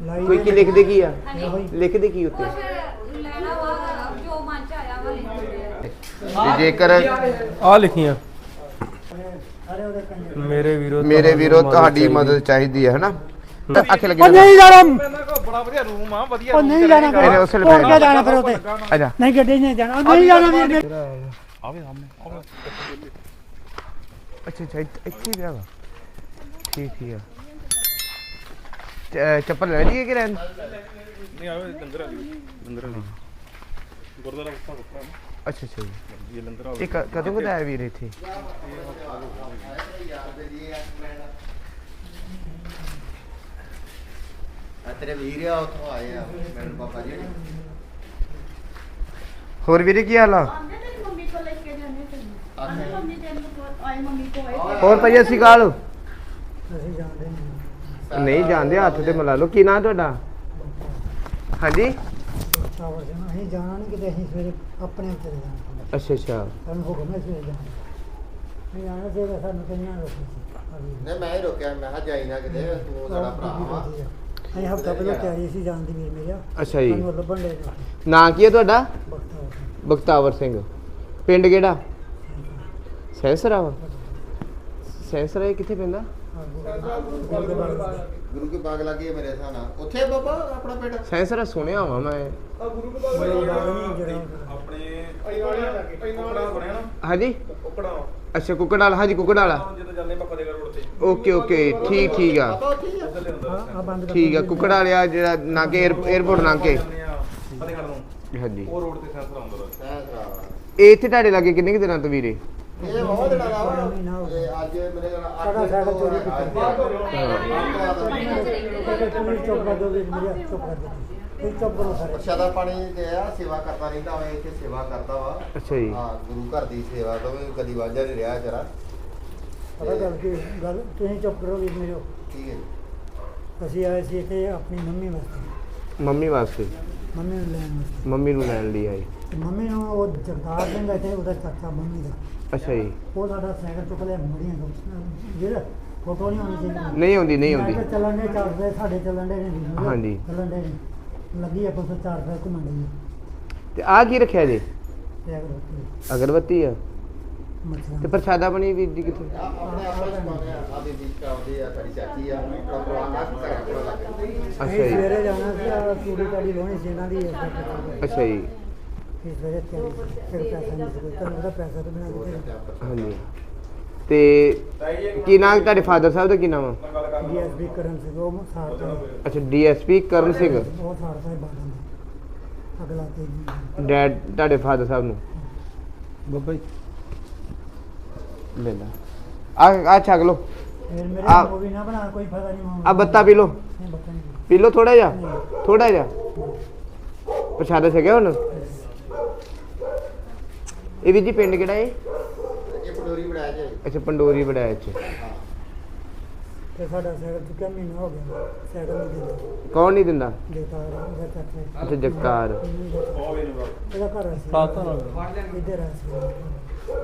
ਕੋਈ ਕੀ ਲਿਖਦੇ ਕੀ ਆ? ਲਿਖਦੇ ਕੀ ਉੱਤੇ? ਕੁਛ ਲੈਣਾ ਵਾ ਜੋ ਮਨ ਚ ਆਇਆ ਵਾ ਲਿਖਦੇ ਆ ਤੇ ਜੇਕਰ ਆ ਲਿਖੀਆਂ। ਮੇਰੇ ਵੀਰੋ ਮੇਰੇ ਵੀਰੋ ਤੁਹਾਡੀ ਮਦਦ ਚਾਹੀਦੀ ਹੈ ਹਨਾ? ਅੱਖ ਲੱਗੀ ਨਹੀਂ ਜਾਣਾ। ਬੜਾ ਵਧੀਆ ਰੂਮ ਆ ਵਧੀਆ ਉਹ ਨਹੀਂ ਜਾਣਾ ਇਹਨੇ ਉਸੇ ਫਿਰ ਵੇਲੇ ਕਿਆ ਜਾਣਾ ਫਿਰ ਉੱਤੇ ਅੱਛਾ। ਨਹੀਂ ਗੱਡੀ ਨਹੀਂ ਜਾਣਾ। ਨਹੀਂ ਜਾਣਾ ਵੀਰ। ਮੇਰੇ ਆਵੇ ਸਾਹਮਣੇ ਅੱਛਾ ਅੱਛਾ ਇੱਥੇ ਹੀ ਵਾ। ਠੀਕ ਠੀਕ ਆ। ਚੱਪਲ ਲੈ ਲਈਏ ਕਿ ਰਹਿਣ? ਨਹੀਂ ਆਵੇ ਲੰਗਰ ਵਾਲੀ ਲੰਗਰ ਵਾਲੀ ਗੁਰਦੁਆਰਾ ਉੱਪਰ ਉੱਪਰ ਅੱਛਾ ਅੱਛਾ ਜੀ। ਇਹ ਲੰਗਰ ਇਹ ਕ- ਕਦੋਂ ਕਦਾ ਆਇਆ ਵੀਰ ਇੱਥੇ? ਆ ਤੇਰੇ ਵੀਰ ਆ ਉੱਥੋਂ ਆਏ ਆ ਮੈਨੂੰ ਪਾਪਾ ਜੀ। ਹੋਰ ਵੀਰੇ ਕੀ ਹਾਲ ਆ? ਆਂਦੇ ਤੇਰੀ ਮੰਮੀ ਕੋਲ ਨਹੀਂ ਜਾਣਦੇ ਹੱਥ ਤੇ ਮਿਲਾ ਲਓ। ਕੀ ਨਾਂ ਤੁਹਾਡਾ? ਹਾਂਜੀ? ਸਾਵਰ ਜਨ ਅਸੀਂ ਜਾਣਾ ਨਹੀਂ ਕਿਤੇ ਅਸੀਂ ਸਵੇਰੇ ਆਪਣੇ ਆਪ ਚਲੇ ਜਾਣਾ। ਅੱਛਾ ਅੱਛਾ। ਸਾਨੂੰ ਹੁਕਮ ਹੈ ਸਵੇਰੇ ਜਾਣਾ ਨਹੀਂ ਆਣਾ ਚਾਹੀਦਾ ਸਾਨੂੰ ਕਈਆਂ ਰੋਕੀ ਸੀ। ਨਹੀਂ ਮੈਂ ਹੀ ਰੋਕਿਆ ਮੈਂ ਕਿਹਾ ਜਾਈ ਨਾ ਕਿਤੇ ਤੂੰ ਸਾਡਾ ਭਰਾ ਵਾ। ਅਸੀਂ ਹਫਤਾ ਪਹਿਲਾਂ ਤਿਆਰੀ ਸੀ ਜਾਣ ਦੀ ਮੇਰਾ ਅੱਛਾ ਜੀ। ਸਾਨੂੰ ਲੱਭਣ ਦੇ ਨਾਂ ਕੀ ਹੈ ਤੁਹਾਡਾ? ਬਖਤਾ ਬਖਤਾਵਰ ਸਿੰਘ। ਪਿੰਡ ਕਿਹੜਾ? ਸੈਂਸਰਾ ਵਾ ਸੈਂਸਰਾ ਇਹ ਕਿੱਥੇ ਪੈਂਦਾ? ਗੁਰੂ ਕੇ ਬਾਗ ਲੱਗੀ ਮੇਰੇ ਹਿਸਾਬ ਨਾਲ। ਉੱਥੇ ਬਾਬਾ ਆਪਣਾ ਪਿੰਡ? ਸੈਂਸਰਾ ਸੁਣਿਆ ਵਾ ਮੈਂ। ਆਪਣੇ ਕੁਕੜਾ ਬਣਿਆ ਨਾ। ਹਾਂਜੀ? ਕੁਕੜਾ ਅੱਛਾ ਕੁੱਕੜ ਵਾਲਾ। ਹਾਂਜੀ ਕੁੱਕੜ ਵਾਲਾ। ਜਦੋਂ ਜਾਂਦੇ ਪਾਪਾ ਦੇ ਘਰ ਰੋਡ ਤੇ। Okay okay. ਠੀਕ ਠੀਕ ਆ। ਆ। ਆ ਠੀਕ ਆ। ਕੁੱਕੜ ਵਾਲਿਆ ਜਿਹੜਾ ਨਾਕੇ 에어ਪੋਰਟ ਆ ਫਤਿਹਗੜ੍ਹ ਨੂੰ। ਹਾਂਜੀ। ਉਹ ਰੋਡ ਤੇ ਸੈਂਸਰ ਆਉਂਦਾ। ਇਹ ਇੱਥੇ ਤੁਹਾਡੇ ਲਾਗੇ ਕਿੰਨੇ ਕੁ ਦਿਨਾਂ ਤੋਂ ਵੀਰੇ? ਇਹ ਬਹੁਤ ਦਿਨਾਂ ਦਾ ਵਾ ਇਹ ਅੱਜ ਮੇਰੇ ਨਾਲ ਸਾਡਾ ਸਾਈਕਲ ਚੋਰੀ ਕੀਤਾ। ਕੀਤਾ ਪੁਲਿਸ ਚੁੱਪ ਕਰ ਦਿਓ ਵੀਰ ਮੇਰਾ ਚੁੱਪ ਕਰ ਦਿਓ ਇਹ ਚੁੱਪ ਕਰੋ ਸਾਰੇ। ਪ੍ਰਸ਼ਾਦਾ ਪਾਣੀ ਤੇ ਆ ਸੇਵਾ ਕਰਦਾ ਰਹਿੰਦਾ ਵਾ ਇੱਥੇ ਸੇਵਾ ਕਰਦਾ ਵਾ। ਅੱਛਾ ਜੀ। ਹਾਂ ਗੁਰੂ ਘਰ ਦੀ ਸੇਵਾ ਤੋਂ ਵੀ ਕਦੀ ਵਾਂਝਾ ਨਹੀਂ ਰਿਹਾ ਜਰਾ। ਪਤਾ ਗੱਲ ਕੀ ਗੱਲ ਤੁਸੀਂ ਚੁੱਪ ਕਰੋ ਵੀਰ ਮੇਰੇ ਠੀਕ ਹੈ ਜੀ। ਅਸੀਂ ਆਏ ਸੀ ਇੱਥੇ ਆਪਣੀ ਮੰਮੀ ਵਾਸਤੇ। ਮੰਮੀ ਵਾਸਤੇ? ਮੰਮੀ ਨੂੰ ਲੈਣ ਵਾਸਤੇ। ਮੰਮੀ ਨੂੰ ਲੈਣ ਲਈ ਆਏ। ਮੰਮੀ ਨੂੰ ਉਹ ਜਗਦਾਰ ਸਿੰਘ ਇੱਥੇ ਉਹਦਾ ਚਾਚਾ ਮੰਮੀ ਦਾ। ਅੱਛਾ ਜੀ ਉਹ ਸਾਡਾ ਸਾਈਕਲ ਚੁੱਕ ਲਿਆ ਮੜੀਆਂ ਤੋਂ ਜਿਹੜਾ ਫੋਟੋ ਨਹੀਂ ਆਉਣੀ ਚਾਹੀਦੀ ਨਹੀਂ ਆਉਂਦੀ ਨਹੀਂ ਆਉਂਦੀ ਸਾਈਕਲ ਚੱਲਣ ਦੇ ਚਾਰ ਰੁਪਏ ਸਾਡੇ ਚੱਲਣ ਦੇ ਨਹੀਂ। ਹਾਂਜੀ। ਚੱਲਣ ਦੇ ਨਹੀਂ ਲੱਗੀ ਆਪਾਂ ਤੋਂ ਚਾਰ ਰੁਪਏ ਘੁੰਮਣ ਦੀ ਤੇ ਆ ਕੀ ਰੱਖਿਆ ਜੀ ਅਗਰਬੱਤੀ ਆ ਤੇ ਪ੍ਰਸ਼ਾਦਾ ਬਣੀ ਵੀਰ ਜੀ ਕਿੱਥੇ ਆਪਣੇ ਆਪਣੇ ਸਮਾਨੇ ਆ ਆ ਬੀਬੀ ਕਾਉਂਦੀ ਆ ਸਾਡੀ ਚਾਚੀ ਆ ਆਪਣਾ ਪਰਿਵਾਰ ਨਾਲ ਘਰ ਕੋਲ ਲੱਗ ਅੱਛਾ ਜੀ ਸਵੇਰੇ ਜਾਣਾ ਸੀ ਆ ਚੂੜੀ ਕਾੜੀ ਲੋਣੀ ਸੀ ਇਹਨਾਂ ਦੀ ਅੱਛਾ ਜੀ ਫਿਰ ਸਵੇਰੇ ਤਿਆਰੀ ਸੀ। ਫਿਰ ਪੈਸਾ ਨਹੀਂ ਸੀ ਤੁਹਾਨੂੰ ਉਹਦਾ ਪੈਸਾ ਤੋਂ ਹਾਂਜੀ। ਤੇ ਕੀ ਨਾਮ ਤੁਹਾਡੇ ਫਾਦਰ ਸਾਹਿਬ ਦਾ ਕੀ ਨਾਮ ਆ ਡੀਐਸਬੀ ਕਰਨ ਸੀ ਉਹ ਸਾਰ ਅੱਛਾ ਡੀਐਸਪੀ ਕਰਨ ਸਿੰਘ। ਉਹ ਸਾਰ ਦਾ ਬਾਦਨ ਦਾ ਅਗਲਾ ਤੇ ਡੈਡ ਤੁਹਾਡੇ ਫਾਦਰ ਸਾਹਿਬ ਨੂੰ? ਬੱਬਾ ਜੀ। ਲੈ ਲਾ। ਆ ਆ ਛਕ ਲੋ ਫਿਰ ਮੇਰੇ ਆ- ਮੂਵੀ ਨਾ ਬਣਾ ਕੋਈ ਫਾਇਦਾ ਨਹੀਂ ਆ ਬੱਤਾ ਪੀ ਲੋ ਨਹੀਂ ਪੀ ਲੋ ਥੋੜਾ ਜਿਹਾ। ਥੋੜਾ ਜਿਹਾ। ਪ੍ਰਸ਼ਾਦਾ ਛਕਿਆ ਹੁਣ ਇਹ ਵੀ ਜੀ ਪਿੰਡ ਕਿਹੜਾ ਏ ਇਹ ਪਟੋਰੀ ਬਣਾਇਆ ਜੇ। ਅੱਛਾ ਪੰਡੋਰੀ ਬੜਾਇਆ ਚ। ਤੇ ਸਾਡਾ ਸਾਈਕਲ ਚੁੱਕਿਆ ਮਹੀਨਾ ਹੋ ਗਿਆ। ਸਾਈਕਲ ਨਹੀਂ ਦਿੰਦਾ। ਕੌਣ ਨਹੀਂ ਦਿੰਦਾ? ਜਗਤਾਰ ਉਹਦਾ ਚਾਚਾ ਅੱਛਾ ਜਗਤਾਰ। ਇਹਦਾ ਘਰ ਸੀ। ਸਾਤਾਂ ਨਾਲ। ਇੱਧਰ ਆ ਸੀ।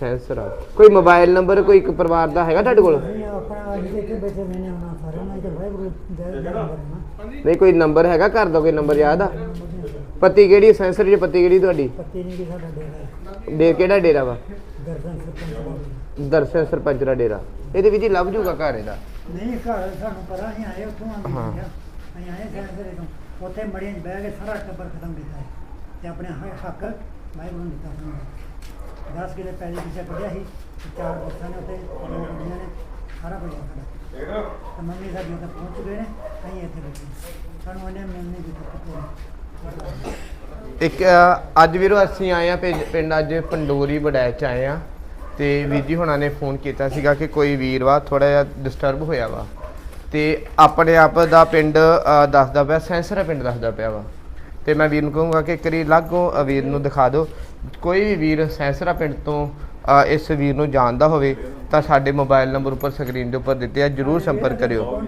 ਸੈਂਸਰ ਆ। ਕੋਈ ਮੋਬਾਈਲ ਨੰਬਰ ਕੋਈ ਇੱਕ ਪਰਿਵਾਰ ਦਾ ਹੈਗਾ ਤੁਹਾਡੇ ਕੋਲ? ਅਸੀਂ ਆਪਣਾ ਅੱਜ ਇੱਥੇ ਬੈਠੇ ਮੈਨੇ ਆਉਣਾ ਸਾਰਿਆਂ ਨਾਲ ਕਿ ਵਾਹਿਗੁਰੂ ਜੈ ਜੈ ਨਾ। ਨਹੀਂ ਕੋਈ ਨੰਬਰ ਹੈਗਾ? ਘਰ ਦਾ ਕੋਈ ਨੰਬਰ ਯਾਦ ਆ? ਪਤੀ ਕਿਹੜੀ ਸੈਂਸਰ ਜੀ ਪਤੀ ਕਿਹੜੀ ਤੁਹਾਡੀ? ਪੱਤੀ ਨਹੀਂ ਕਿ ਸਾਡਾ ਡੇਰਾ। ਡੇ ਕਿਹੜਾ ਡੇਰਾ ਵਾ? ਦਰਸ਼ਨ ਸਰਪੰਚ ਦਾ। ਦਾ ਡੇਰਾ। ਇਹਦੇ ਵਿੱਚ ਹੀ ਲੱਭ ਜੂਗਾ ਘਰ ਇਹਦਾ? ਨਹੀਂ ਘਰ ਸਾਨੂੰ ਪਤਾ ਅਸੀਂ ਆਏ ਉੱਥੋਂ ਆਂਦੇ ਹਾਂ। ਹਾਂ ਅਸੀਂ ਆਏ ਸੈਂਸਰੇ ਤੋਂ। ਉੱਥੇ ਮੜੀਆਂ 'ਚ ਬਹਿ ਕੇ ਸਾਰਾ ਟੱਬਰ ਖਤਮ ਕੀਤਾ ਹੈ। ਤੇ ਆਪਣੇ ਹ- ਹੱਕ ਵਾਹਿਗੁਰੂ ਨੂੰ ਦਿੱਤਾ ਸਾਨੂੰ 10 ਕਿਲੇ ਪੈਸੇ ਪਿੱਛੇ ਕੱਢਿਆ ਸੀ। ਚਾਰ ਬੱਸਾਂ ਨੇ ਉੱਥੇ ਦੋ ਗੱਡੀਆਂ ਨੇ। ਸਾਰਾ ਕੁਝ ਸਾਡਾ ਤੇ ਮੰਮੀ ਸਾਡੀ ਉੱਥੇ ਪਹੁੰਚ ਗਏ ਨੇ। ਅਸੀਂ ਇੱਥੇ ਬੈਠੇ ਸਾਨੂੰ ਉਹਨੇ ਮਿਲ ਨਹੀਂ ਦਿੱਤਾ ਕਿਤੇ ਇੱਕ ਅੱਜ ਵੀਰੋ ਅਸੀਂ ਆਏ ਆ ਪਿੰਡ ਪਿੰਡ ਅੱਜ ਪੰਡੋਰੀ ਬੜੈਚ ਆਏ ਆ ਤੇ ਵੀਰ ਜੀ ਹੁਣਾਂ ਨੇ ਫੋਨ ਕੀਤਾ ਸੀਗਾ ਕਿ ਕੋਈ ਵੀਰ ਵਾ ਥੋੜਾ ਜਿਹਾ ਡਿਸਟਰਬ ਹੋਇਆ ਵਾ। ਤੇ ਆਪਣੇ ਆਪ ਦਾ ਪਿੰਡ ਦੱਸਦਾ ਪਿਆ, ਸੈਂਸਰਾ ਪਿੰਡ ਦੱਸਦਾ ਪਿਆ ਵਾ। ਤੇ ਮੈਂ ਵੀਰ ਨੂੰ ਕਹੂੰਗਾ ਕਿ ਕਰੀ ਲਾਗੋ ਵੀਰ ਨੂੰ ਦਿਖਾ ਦਿਓ। ਕੋਈ ਵੀ ਵੀਰ ਸੈਂਸਰਾ ਪਿੰਡ ਤੋਂ ਇਸ ਵੀਰ ਨੂੰ ਜਾਣਦਾ ਹੋਵੇ, ਤਾਂ ਸਾਡੇ ਮੋਬਾਈਲ ਨੰਬਰ ਉੱਪਰ ਸਕਰੀਨ ਦੇ ਉੱਪਰ ਦਿੱਤੇ ਆ, ਜਰੂਰ ਸੰਪਰਕ ਕਰਿਓ।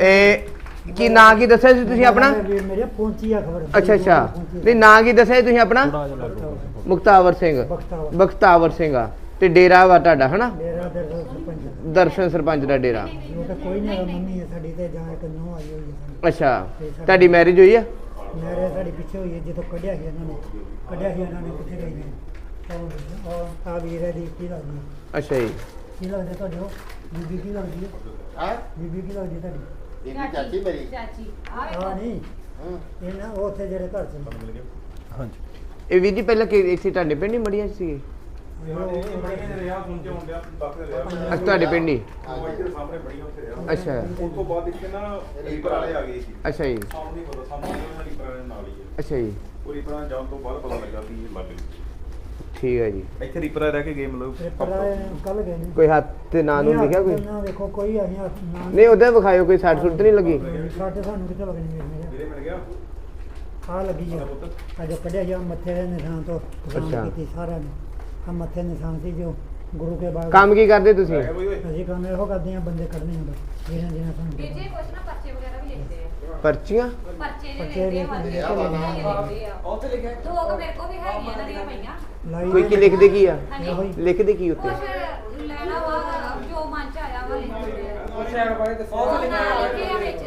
ਇਹ ਕੀ ਨਾਂ ਕੀ ਦੱਸਿਆ ਸੀ ਤੁਸੀਂ ਆਪਣਾ? ਮੇਰੇ ਪਹੁੰਚੀ ਆ ਖਬਰ। ਅੱਛਾ ਅੱਛਾ। ਨਹੀਂ ਨਾਂ ਕੀ ਦੱਸਿਆ ਸੀ ਤੁਸੀਂ ਆਪਣਾ? ਮੁਕਤਾਵਰ। ਸਿੰਘ। ਬਖਤਾਵਰ ਬਖਤਾਵਰ ਸਿੰਘ ਆ। ਤੇ ਡੇਰਾ ਵਾ ਤੁਹਾਡਾ ਹਨਾ? ਮੇਰਾ ਦਰਸ਼ਨ ਸਰਪੰਚ ਦਰਸ਼ਨ ਸਰਪੰਚ ਦਾ ਡੇਰਾ। ਉਹ ਤਾਂ ਕੋਈ ਨਹੀਂ ਹੈਗਾ ਮੰਮੀ ਹੈ ਸਾਡੀ ਤੇ ਜਾਂ ਇੱਕ ਨੋ ਆਈ ਹੋਈ ਹੈ। ਅੱਛਾ। ਤੁਹਾਡੀ ਮੈਰਿਜ ਹੋਈ ਆ? ਮੇਰੇ ਸਾਡੀ ਪਿੱਛੇ ਹੋਈ ਹੈ ਜਦੋਂ ਕੱਢਿਆ ਸੀ ਇਹਨਾਂ ਨੇ। ਕੱਢਿਆ ਸੀ ਇਹਨਾਂ ਨੇ ਕਿੱਥੇ ਗਈ ਨੇ? ਉਹ ਉਹ ਆ ਵੀਰੇ ਦੀ ਕੀ ਲੱਗਦੀ ਹੈ? ਅੱਛਾ ਜੀ। ਕੀ ਲੱਗਦਾ ਤੁਹਾਡੇ ਉਹ? ਬੀਬੀ ਕੀ ਲੱਗਦੀ ਹੈ? ਹਾਂ? ਬੀਬੀ ਕੀ ਲੱਗਦੀ ਤੁਹਾਡੀ? ਬੀਬੀ ਚਾਚੀ ਮੇਰੀ। ਚਾਚੀ ਆ ਆ ਵੇਖੋ ਨਹੀਂ। ਹੂੰ। ਇਹ ਨਾ ਉਹ ਉੱਥੇ ਜਿਹੜੇ ਘਰ ਚ ਇਹ ਵੀਰ ਜੀ ਪਹਿਲਾਂ ਕਿ ਇੱਥੇ ਤੁਹਾਡੇ ਪਿੰਡ ਹੀ ਮੜੀਆਂ ਸੀਗੇ ਅੱਛਾ ਤੁਹਾਡੇ ਪਿੰਡ ਹੀ? ਸਾਹਮਣੇ ਬੜੀ ਉੱਥੇ ਰਿਹਾ। ਅੱਛਾ। ਉਸ ਤੋਂ ਬਾਅਦ ਇੱਥੇ ਨਾ ਰੀਪਰ ਵਾਲੇ ਆ ਗਏ ਸੀ। ਅੱਛਾ ਜੀ। ਸਾਹਮਣੇ ਹੀ ਪਤਾ ਸਾਹਮਣੇ ਉਹਨਾਂ ਰੀਪਰ ਵਾਲੇ ਨਾਲ ਹੀ ਹੈ ਅੱਛਾ ਜੀ। ਉਹ ਰੀਪਰ ਨਾਲ ਜਾਣ ਤੋਂ ਬਾਅਦ ਪਤਾ ਲੱਗਾ ਕਿ ਇਹ ਲੱਗ ਗਈ ਠੀਕ ਹੈ ਜੀ। ਇੱਥੇ ਰੀਪਰ ਰਹਿ ਕੇ ਗਏ ਮਤਲਬ ਕੱਲ ਗਏ ਨੇ। ਕੋਈ ਹੱਥ ਤੇ ਨਾਂ ਨੂੰ ਲਿਖਿਆ ਕੋਈ? ਨਾ ਵੇਖੋ ਕੋਈ ਆਈ ਨਾ ਨਹੀਂ ਉਹਦੇ ਵਿਖਾਇਓ ਕੋਈ ਸੱਟ ਸੁੱਟ ਨਹੀਂ ਲੱਗੀ? ਸਾਡੇ ਸਾਨੂੰ ਕਿੱਥੇ ਲੱਗਣੀ ਮੇਰੇ ਵੀਰੇ ਮਿਲ ਗਿਆ। ਆ। ਲੱਗੀ ਜੋ ਕੱਢਿਆ ਜਾ ਮੱਥੇ ਦੇ ਨਿਸ਼ਾਨ ਤੋਂ। ਅੱਛਾ। ਕੀਤੀ ਸਾਰਿਆਂ ਨੇ। ਆ ਮੱਥੇ ਨਿਸ਼ਾਨ ਸੀ ਜੋ ਗੁਰੂ ਕੇ ਬਾਗ ਕੰਮ ਕੀ ਕਰਦੇ ਤੁਸੀਂ? ਅਸੀਂ ਕੰਮ ਇਹੋ ਕਰਦੇ ਆ ਬੰਦੇ ਕੱਢਨੇ ਆ ਬਸ। ਜਿਹਨਾਂ ਜਿਹਨਾਂ ਸਾਨੂੰ ਜੀ ਪਤਾ। ਕੁਛ ਨਾ ਪਰਚੇ ਵਗੈਰਾ ਵੀ ਲਿਖਦੇ ਆ। ਪਰਚੀਆਂ? ਪਰਚੇ ਜਿਹੜੇ ਲਿਖਦੇ ਆ। ਉੱਥੇ ਲਿਖਿਆ। ਦੋ ਕੁ ਮੇਰੇ ਕੋ ਵੀ ਹੈਗੀਆਂ ਇਹਨਾਂ ਦੀਆਂ ਪਈਆਂ। ਕੋਈ ਕੀ ਲਿਖਦੇ ਕੀ ਆ? ਹਾਂਜੀ। ਲਿਖਦੇ ਕੀ ਉੱਤੇ? ਕੁਛ ਲੈਣਾ ਵਾ ਜੋ ਮਨ ਚ ਆਇਆ ਵਾ ਲਿਖਦੇ ਆ। ਉਹ ਸ਼ਹਿਰ ਬਾਰੇ ਦੱਸੋ। ਉਹ ਨਾਲ ਲਿਖੇ ਆ ਵਿੱਚ